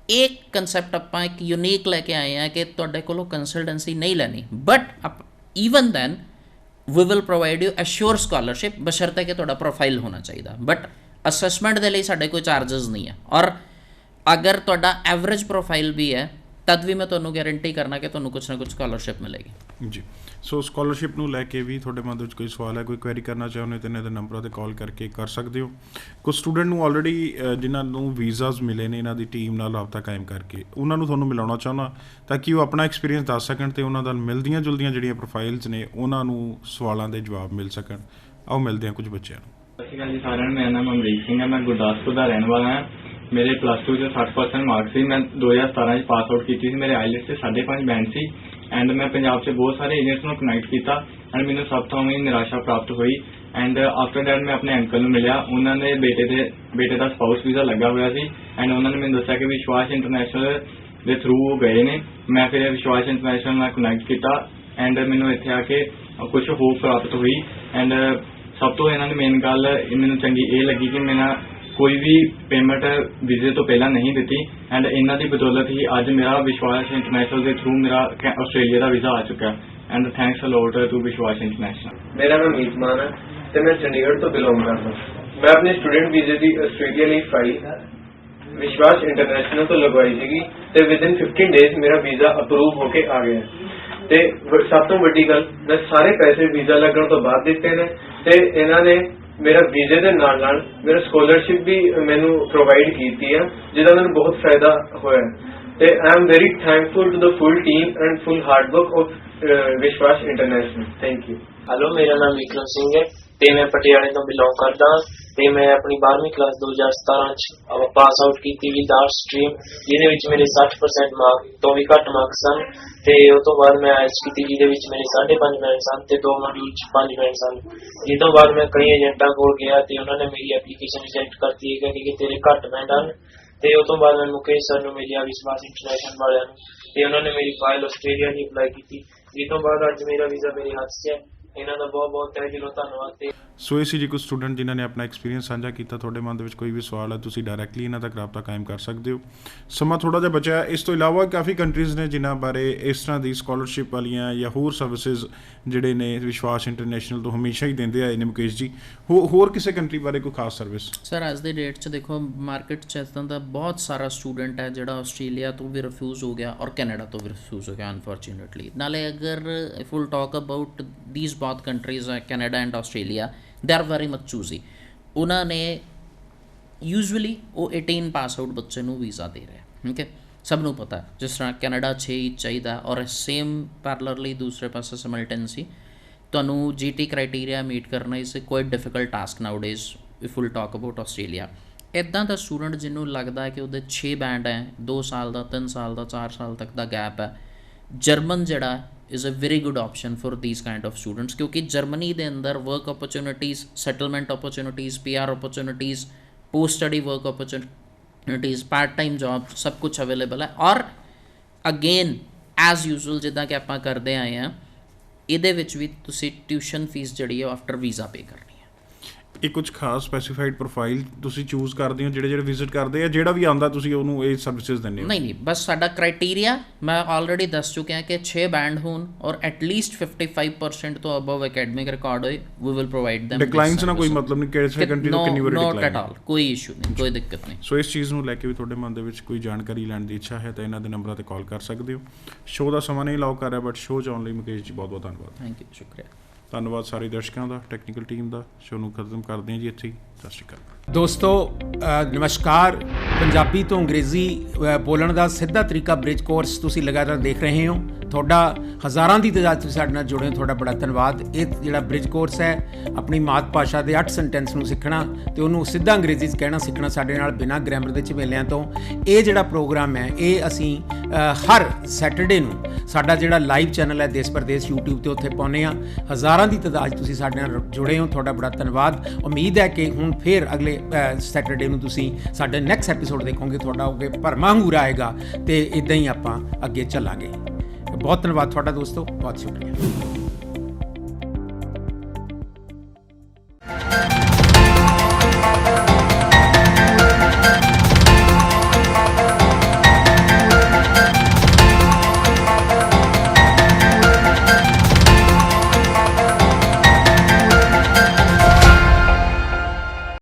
S3: ਇੱਕ ਕਨਸੈਪਟ ਆਪਾਂ ਇੱਕ ਯੂਨੀਕ ਲੈ ਕੇ ਆਏ ਆ ਕਿ ਤੁਹਾਡੇ ਕੋਲੋਂ ਕੰਸਲਟੈਂਸੀ ਨਹੀਂ ਲੈਣੀ। But even then we will provide you assure scholarship ਬਸ਼ਰਤੇ ਕਿ ਤੁਹਾਡਾ ਪ੍ਰੋਫਾਈਲ ਹੋਣਾ ਚਾਹੀਦਾ। ਬਟ ਅਸੈਸਮੈਂਟ ਦੇ ਲਈ ਸਾਡੇ ਕੋਈ ਚਾਰजेस ਨਹੀਂ ਆ ਔਰ ਅਗਰ ਤੁਹਾਡਾ ਐਵਰੇਜ ਪ੍ਰੋਫਾਈਲ ਵੀ ਹੈ ਤਦ ਵੀ ਮੈਂ ਤੁਹਾਨੂੰ ਗਾਰੰਟੀ ਕਰਨਾ ਕਿ ਤੁਹਾਨੂੰ ਕੁਝ ਨਾ ਕੁਝ ਸਕਾਲਰਸ਼ਿਪ ਮਿਲੇਗੀ।
S2: ਜੀ। ਸੋ ਸਕਾਲਰਸ਼ਿਪ ਨੂੰ ਲੈ ਕੇ ਵੀ ਤੁਹਾਡੇ ਮਨ ਦੇ ਵਿੱਚ ਕੋਈ ਸਵਾਲ ਹੈ ਕੋਈ ਕੁਐਰੀ ਕਰਨਾ ਚਾਹੁੰਦੇ ਤਾਂ ਇਹਨਾਂ ਦੇ ਨੰਬਰਾਂ ਤੇ ਕਾਲ ਕਰਕੇ ਕਰ ਸਕਦੇ ਹੋ। ਕੁਝ ਸਟੂਡੈਂਟ ਨੂੰ ਆਲਰੇਡੀ ਜਿਨ੍ਹਾਂ ਨੂੰ ਵੀਜ਼ਾਸ ਮਿਲੇ ਨੇ ਇਹਨਾਂ ਦੀ ਟੀਮ ਨਾਲ ਰਾਬਤਾ ਕਾਇਮ ਕਰਕੇ ਉਹਨਾਂ ਨੂੰ ਤੁਹਾਨੂੰ ਮਿਲਾਉਣਾ ਚਾਹੁੰਦਾ ਤਾਂ ਕਿ ਉਹ ਆਪਣਾ ਐਕਸਪੀਰੀਅੰਸ ਦੱਸ ਸਕਣ ਤੇ ਉਹਨਾਂ ਨਾਲ ਮਿਲਦੀਆਂ ਜੁਲਦੀਆਂ ਜਿਹੜੀਆਂ ਪ੍ਰੋਫਾਈਲਸ ਨੇ ਉਹਨਾਂ ਨੂੰ ਸਵਾਲਾਂ ਦੇ ਜਵਾਬ ਮਿਲ ਸਕਣ। ਆਓ ਮਿਲਦੇ ਹਾਂ ਕੁਝ ਬੱਚਿਆਂ ਨੂੰ।
S4: ਸਤਿ ਸ਼੍ਰੀ ਅਕਾਲ ਜੀ ਸਾਰਿਆਂ ਨੂੰ ਮੇਰਾ ਨਾਮ ਅਮਰੀਕ ਸਿੰਘ ਹੈ ਮੈਂ ਗੁਰਦਾਸਪੁਰ ਦਾ ਰਹਿਣ ਵਾਲਾ ਹਾਂ। ਮੇਰੇ ਪਲੱਸ 2 ਚ 60% ਮਾਰਕ ਸੀ। ਮੈਂ 2017 ਚ ਪਾਸ ਆਊਟ ਕੀਤੀ ਸੀ। ਮੇਰੇ ਆਈਲੈਟਸ ਤੇ 5.5 ਬੈਂਡ ਸੀ। ਐਂਡ ਮੈਂ ਪੰਜਾਬ 'ਚ ਬਹੁਤ ਸਾਰੇ ਏਜੰਟਸ ਨੂੰ ਕਨੈਕਟ ਕੀਤਾ ਐਂਡ ਮੈਨੂੰ ਸਭ ਤੋਂ ਹੀ ਨਿਰਾਸ਼ਾ ਪ੍ਰਾਪਤ ਹੋਈ। ਐਂਡ ਆਫਟਰ ਦੈਟ ਮੈਂ ਆਪਣੇ ਅੰਕਲ ਨੂੰ ਮਿਲਿਆ। ਉਹਨਾਂ ਦੇ ਬੇਟੇ ਦੇ, ਬੇਟੇ ਦਾ ਸਪਾਊਸ ਵੀਜ਼ਾ ਲੱਗਾ ਹੋਇਆ ਸੀ। ਐਂਡ ਉਹਨਾਂ ਨੇ ਮੈਨੂੰ ਦੱਸਿਆ ਕਿ ਵਿਸ਼ਵਾਸ ਇੰਟਰਨੈਸ਼ਨਲ ਦੇ ਥਰੂ ਗਏ ਨੇ। ਮੈਂ ਫਿਰ ਵਿਸ਼ਵਾਸ ਇੰਟਰਨੈਸ਼ਨਲ ਨਾਲ ਕਨੈਕਟ ਕੀਤਾ। ਐਂਡ ਮੈਨੂੰ ਇੱਥੇ ਆ ਕੇ ਕੁਝ ਹੋਪ ਪ੍ਰਾਪਤ ਹੋਈ। ਐਂਡ ਸਭ ਤੋਂ ਇਹਨਾਂ ਦੀ ਮੇਨ ਗੱਲ ਮੈਨੂੰ ਚੰਗੀ ਇਹ ਲੱਗੀ ਕਿ ਮੇਰਾ ਕੋਈ ਵੀ ਪੇਮੈਂਟ ਵੀਜ਼ੇ ਤੋਂ ਪਹਿਲਾਂ ਨਹੀਂ ਦਿੱਤੀ ਐਂਡ ਇਹਨਾਂ ਦੀ ਬਦੌਲਤ ਹੀ ਅੱਜ ਮੇਰਾ ਵਿਸ਼ਵਾਸ ਇੰਟਰਨੈਸ਼ਨਲ ਦੇ ਥਰੂ ਮੇਰਾ ਕੈ- ਆਸਟ੍ਰੇਲੀਆ ਦਾ ਵੀਜ਼ਾ ਆ ਚੁੱਕਾ and thanks a lot to Vishwas international
S5: ਮੇਰਾ ਨਾਮ ਮੀਤਮਾਨ ਹੈ ਤੇ ਮੈਂ ਚੰਡੀਗੜ੍ਹ ਤੋਂ ਬਿਲੋਂਗ ਕਰਦਾ ਮੈਂ ਆਪਣੇ ਸਟੂਡੈਂਟ ਵੀਜ਼ੇ ਦੀ ਆਸਟ੍ਰੇਲੀਆ ਲਈ ਫਾਈਲ ਵਿਸ਼ਵਾਸ ਇੰਟਰਨੈਸ਼ਨਲ ਤੋਂ ਲਗਵਾਈ ਸੀਗੀ ਤੇ ਵਿਦਿਨ 15 ਡੇਜ਼ ਮੇਰਾ ਵੀਜ਼ਾ ਅਪਰੂਵ ਹੋ ਕੇ ਆ ਗਿਆ। ਤੇ ਵ- ਸਭ ਤੋਂ ਵੱਡੀ ਗੱਲ, ਮੈਂ ਸਾਰੇ ਪੈਸੇ ਵੀਜ਼ਾ ਲੱਗਣ ਤੋਂ ਬਾਅਦ ਦਿੱਤੇ ਨੇ ਤੇ ਇਹਨਾਂ ਨੇ ਮੇਰਾ ਵੀਜ਼ੇ ਦੇ ਨਾਲ ਨਾਲ ਮੇਰਾ ਸਕਾਲਰਸ਼ਿਪ ਵੀ ਮੈਨੂੰ ਪ੍ਰੋਵਾਈਡ ਕੀਤੀ ਹੈ, ਜਿਹਦਾ ਮੈਨੂੰ ਬਹੁਤ ਫਾਇਦਾ ਹੋਇਆ ਤੇ I am very thankful to the full team and full hard work of Vishwas international thank you
S6: hello ਮੇਰਾ ਨਾਮ ਵਿਕਰਮ ਸਿੰਘ ਹੈ ਤੇ ਮੈਂ ਪਟਿਆਲੇ ਤੋਂ ਬਿਲੋਂਗ ਕਰਦਾ ਹਾਂ। ਤੇ ਮੈਂ ਆਪਣੀ 12ਵੀਂ ਕਲਾਸ 2017 ਚ ਪਾਸ ਆਊਟ ਕੀਤੀ ਵਿਦ ਆਰਟ ਸਟਰੀਮ ਜਿਹਦੇ ਵਿੱਚ ਮੇਰੇ 60% ਮਾਰਕ ਤੋਂ ਵੀ ਘੱਟ ਮਾਰਕਸ ਸਨ ਤੇ ਉਸ ਤੋਂ ਬਾਅਦ ਮੈਂ ਆਇਲਸ ਕੀਤੀ ਜਿਹਦੇ ਵਿੱਚ ਮੇਰੇ 5.5 ਬੈਂਡ ਸਨ ਤੇ ਦੋ ਮੋਡਿਊਲ ਚ 5 ਬੈਂਡ ਸਨ। ਇਹ ਤੋਂ ਬਾਅਦ ਮੈਂ ਕਈ ਏਜੰਟਾਂ ਕੋਲ ਗਿਆ ਤੇ ਉਹਨਾਂ ਨੇ ਮੇਰੀ ਐਪਲੀਕੇਸ਼ਨ ਰਿਜੈਕਟ ਕਰਤੀ ਹੈ ਕਿ ਤੇਰੇ ਘੱਟ ਬੈਂਡ ਹਨ ਤੇ ਉਸ ਤੋਂ ਬਾਅਦ ਮੈਂ ਮੁਕੇਸ਼ ਸਰ ਨੂੰ ਮਿਲਿਆ ਵਿਸ਼ਵਾਸ ਇੰਟਰਨੈਸ਼ਨਲ ਵਾਲਿਆਂ ਨੂੰ ਤੇ ਉਹਨਾਂ ਨੇ ਮੇਰੀ ਫਾਈਲ ਆਸਟ੍ਰੇਲੀਆ ਦੀ ਅਪਲਾਈ ਕੀਤੀ। ਜਿਸ ਤੋਂ ਬਾਅਦ ਅੱਜ ਮੇਰਾ ਵੀਜ਼ਾ ਮੇਰੇ ਹੱਥ 'ਚ ਹੈ। ਇਹਨਾਂ ਦਾ ਬਹੁਤ ਬਹੁਤ ਤਹਿ ਦਿਲੋਂ ਧੰਨਵਾਦ ਤੇ
S2: ਸੋ ਇਹ ਸੀ ਜੀ ਕੁਝ ਸਟੂਡੈਂਟ ਜਿਨ੍ਹਾਂ ਨੇ ਆਪਣਾ ਐਕਸਪੀਰੀਅੰਸ ਸਾਂਝਾ ਕੀਤਾ। ਤੁਹਾਡੇ ਮਨ ਦੇ ਵਿੱਚ ਕੋਈ ਵੀ ਸਵਾਲ ਹੈ, ਤੁਸੀਂ ਡਾਇਰੈਕਟਲੀ ਇਹਨਾਂ ਤੱਕ ਰਾਬਤਾ ਕਾਇਮ ਕਰ ਸਕਦੇ ਹੋ। ਸਮਾਂ ਥੋੜਾ ਜਿਹਾ ਬਚਿਆ ਇਸ ਤੋਂ ਇਲਾਵਾ ਕਾਫੀ ਕੰਟਰੀਜ਼ ਨੇ ਜਿਨ੍ਹਾਂ ਬਾਰੇ ਇਸ ਤਰ੍ਹਾਂ ਦੀ ਸਕਾਲਰਸ਼ਿਪ ਵਾਲੀਆਂ ਜਾਂ ਹੋਰ ਸਰਵਿਸਿਜ਼ ਜਿਹੜੇ ਨੇ ਵਿਸ਼ਵਾਸ ਇੰਟਰਨੈਸ਼ਨਲ ਤੋਂ ਹਮੇਸ਼ਾ ਹੀ ਦਿੰਦੇ ਆਏ ਨੇ ਮੁਕੇਸ਼ ਜੀ। ਹੋਰ ਕਿਸੇ ਕੰਟਰੀ ਬਾਰੇ ਕੋਈ ਖਾਸ ਸਰਵਿਸ
S3: ਸਰ ਅੱਜ ਦੇ ਡੇਟ 'ਚ ਦੇਖੋ ਮਾਰਕੀਟ 'ਚ ਇਦਾਂ ਦਾ ਬਹੁਤ ਸਾਰਾ ਸਟੂਡੈਂਟ ਹੈ ਜਿਹੜਾ ਆਸਟ੍ਰੇਲੀਆ ਤੋਂ ਵੀ ਰਿਫਿਊਜ਼ ਹੋ ਗਿਆ ਔਰ ਕੈਨੇਡਾ ਤੋਂ ਵੀ ਰਿਫਿਊਜ਼ ਹੋ ਗਿਆ ਅਨਫੋਰਚੂਨੇਟਲੀ ਨਾਲੇ ਅਗਰ if will talk about these both countries Canada and Australia they are very much choosy ਉਹਨਾਂ ਨੇ ਯੂਜੂਅਲੀ ਉਹ 18 ਪਾਸ ਆਊਟ ਬੱਚੇ ਨੂੰ ਵੀਜ਼ਾ ਦੇ ਰਿਹਾ ਠੀਕ ਹੈ? ਸਭ ਨੂੰ ਪਤਾ, ਜਿਸ ਤਰ੍ਹਾਂ ਕੈਨੇਡਾ 6 ਹੀ ਚਾਹੀਦਾ ਔਰ ਸੇਮ ਪੈਰਲਰਲੀ ਦੂਸਰੇ ਪਾਸੇ ਸਿਮਲਟੇਨਸੀ ਤੁਹਾਨੂੰ ਜੀਟੀ ਕ੍ਰਾਈਟੇਰੀਆ ਮੀਟ ਕਰਨਾ ਇਸ ਕੋਈ difficult task nowadays if will talk about Australia ਇਦਾਂ ਦਾ ਸਟੂਡੈਂਟ ਜਿਹਨੂੰ ਲੱਗਦਾ ਕਿ ਉਹਦੇ 6 ਬੈਂਡ ਹੈ 2 ਸਾਲ ਦਾ 3 ਸਾਲ ਦਾ 4 ਸਾਲ ਤੱਕ ਦਾ ਗੈਪ ਹੈ ਜਰਮਨ ਜਿਹੜਾ is a very good option for these kind of students ਕਿਉਂਕਿ ਜਰਮਨੀ ਦੇ ਅੰਦਰ work opportunities settlement opportunities PR opportunities post study work opportunities part time job ਸਭ ਕੁਝ ਅਵੇਲੇਬਲ ਹੈ ਔਰ ਅਗੇਨ ਐਸ ਯੂਜ਼ੂਅਲ ਜਿੱਦਾਂ ਕਿ ਆਪਾਂ ਕਰਦੇ ਆਏ ਆ ਇਹਦੇ ਵਿੱਚ ਵੀ ਤੁਸੀਂ ਟਿਊਸ਼ਨ ਫੀਸ ਜਿਹੜੀ ਹੈ ਆਫਟਰ ਵੀਜ਼ਾ ਪੇ ਕਰਨੀ
S2: ਇਹ ਕੁਝ ਖਾਸ ਸਪੈਸੀਫਾਈਡ ਪ੍ਰੋਫਾਈਲ ਤੁਸੀਂ ਚੂਜ਼ ਕਰਦੇ ਹੋ ਜਿਹੜੇ ਜਿਹੜੇ ਵਿਜ਼ਿਟ ਕਰਦੇ ਆ ਜਿਹੜਾ ਵੀ ਆਉਂਦਾ ਤੁਸੀਂ ਉਹਨੂੰ ਇਹ ਸਰਵਿਸਿਜ਼ ਦਿੰਦੇ ਹੋ?
S3: ਨਹੀਂ ਨਹੀਂ ਬਸ ਸਾਡਾ ਕ੍ਰਾਈਟੇਰੀਆ ਮੈਂ ਆਲਰੇਡੀ ਦੱਸ ਚੁੱਕਿਆ ਕਿ 6 ਬੈਂਡ ਹੋਣ ਔਰ ਐਟਲੀਸਟ 55% ਤੋਂ ਅਬਵ ਅਕੈਡਮਿਕ ਰਿਕਾਰਡ ਹੋਏ ਵੀ ਵਿਲ ਪ੍ਰੋਵਾਈਡ them
S2: ਡਿਕਲਾਈਨਸ ਨਾਲ ਕੋਈ ਮਤਲਬ ਨਹੀਂ ਕਿਸੇ ਕੰਟਰੀ ਤੋਂ ਕਿੰਨੀ ਵਾਰੀ
S3: ਨੋਟ ਐਟ
S2: ਡਿਕਲਾਈਨ
S3: ਆਲ ਕੋਈ ਇਸ਼ੂ ਨਹੀਂ ਕੋਈ ਦਿੱਕਤ ਨਹੀਂ।
S2: ਸੋ ਇਸ ਚੀਜ਼ ਨੂੰ ਲੈ ਕੇ ਵੀ ਤੁਹਾਡੇ ਮਨ ਦੇ ਵਿੱਚ ਕੋਈ ਜਾਣਕਾਰੀ ਲੈਣ ਦੀ ਇੱਛਾ ਹੈ ਤਾਂ ਇਹਨਾਂ ਦੇ ਨੰਬਰਾਂ ਤੇ ਕਾਲ ਕਰ ਸਕਦੇ ਹੋ। ਸ਼ੋਅ ਦਾ ਸਮਾਂ ਨਹੀਂ ਅਲਾਉ ਕਰ ਰਿਹਾ ਬਟ ਸ਼ੋਅ 'ਚ ਆਉਣ ਲਈ ਮੁਕੇਸ਼ ਜੀ ਬਹੁਤ ਬਹੁਤ ਧੰਨਵਾਦ।
S3: ਥੈਂਕ ਯੂ ਸ਼ੁਕਰੀਆ।
S2: ਧੰਨਵਾਦ ਸਾਰੇ ਦਰਸ਼ਕਾਂ ਦਾ ਟੈਕਨੀਕਲ ਟੀਮ ਦਾ ਸ਼ੋਅ ਨੂੰ ਖਤਮ ਕਰਦੇ ਹਾਂ ਜੀ ਇੱਥੇ ਹੀ। ਸਤਿ ਸ਼੍ਰੀ ਅਕਾਲ।
S1: ਦੋਸਤੋ ਨਮਸਕਾਰ। ਪੰਜਾਬੀ ਤੋਂ ਅੰਗਰੇਜ਼ੀ ਬੋਲਣ ਦਾ ਸਿੱਧਾ ਤਰੀਕਾ ਬ੍ਰਿਜ ਕੋਰਸ ਤੁਸੀਂ ਲਗਾਤਾਰ ਦੇਖ ਰਹੇ ਹੋ। ਤੁਹਾਡਾ, ਹਜ਼ਾਰਾਂ ਦੀ ਤਾਦਾਦ ਵਿੱਚ ਸਾਡੇ ਨਾਲ ਜੁੜੇ ਹੋ, ਤੁਹਾਡਾ ਬੜਾ ਧੰਨਵਾਦ। ਇਹ ਜਿਹੜਾ ਬ੍ਰਿਜ ਕੋਰਸ ਹੈ, ਆਪਣੀ ਮਾਤ ਭਾਸ਼ਾ ਦੇ 8 ਸੈਂਟੈਂਸ ਨੂੰ ਸਿੱਖਣਾ ਤੇ ਉਹਨੂੰ ਸਿੱਧਾ ਅੰਗਰੇਜ਼ੀ 'ਚ ਕਹਿਣਾ, ਸਿੱਖਣਾ ਸਾਡੇ ਨਾਲ ਬਿਨਾਂ ਗ੍ਰਾਮਰ ਦੇ ਝਮੇਲਿਆਂ ਤੋਂ। ਇਹ ਜਿਹੜਾ ਪ੍ਰੋਗਰਾਮ ਹੈ, ਇਹ ਅਸੀਂ ਹਰ ਸੈਟਰਡੇ ਨੂੰ ਸਾਡਾ ਜਿਹੜਾ ਲਾਈਵ ਚੈਨਲ ਹੈ ਦੇਸ਼ ਪ੍ਰਦੇਸ਼ YouTube ਤੇ ਉੱਥੇ ਪਾਉਂਦੇ ਆ ਹਜ਼ਾਰਾਂ ਦੀ ਤਾਦਾਦ ਤੁਸੀਂ ਸਾਡੇ ਨਾਲ ਜੁੜੇ ਹੋ। ਤੁਹਾਡਾ ਬੜਾ ਧੰਨਵਾਦ। ਉਮੀਦ ਹੈ ਕਿ ਹੁਣ ਫੇਰ ਅਗਲੇ ਸੈਟਰਡੇ ਨੂੰ ਤੁਸੀਂ ਸਾਡੇ ਨੈਕਸਟ ਐਪੀਸੋਡ ਦੇਖੋਗੇ। ਤੁਹਾਡਾ ਹੋਗੇ ਭਰਮਾ ਹੰਗੂਰਾ ਆਏਗਾ ਤੇ ਇਦਾਂ ਹੀ ਆਪਾਂ ਅੱਗੇ ਚੱਲਾਂਗੇ। ਬਹੁਤ ਧੰਨਵਾਦ ਤੁਹਾਡਾ ਦੋਸਤੋ। ਬਹੁਤ ਸ਼ੁਕਰੀਆ।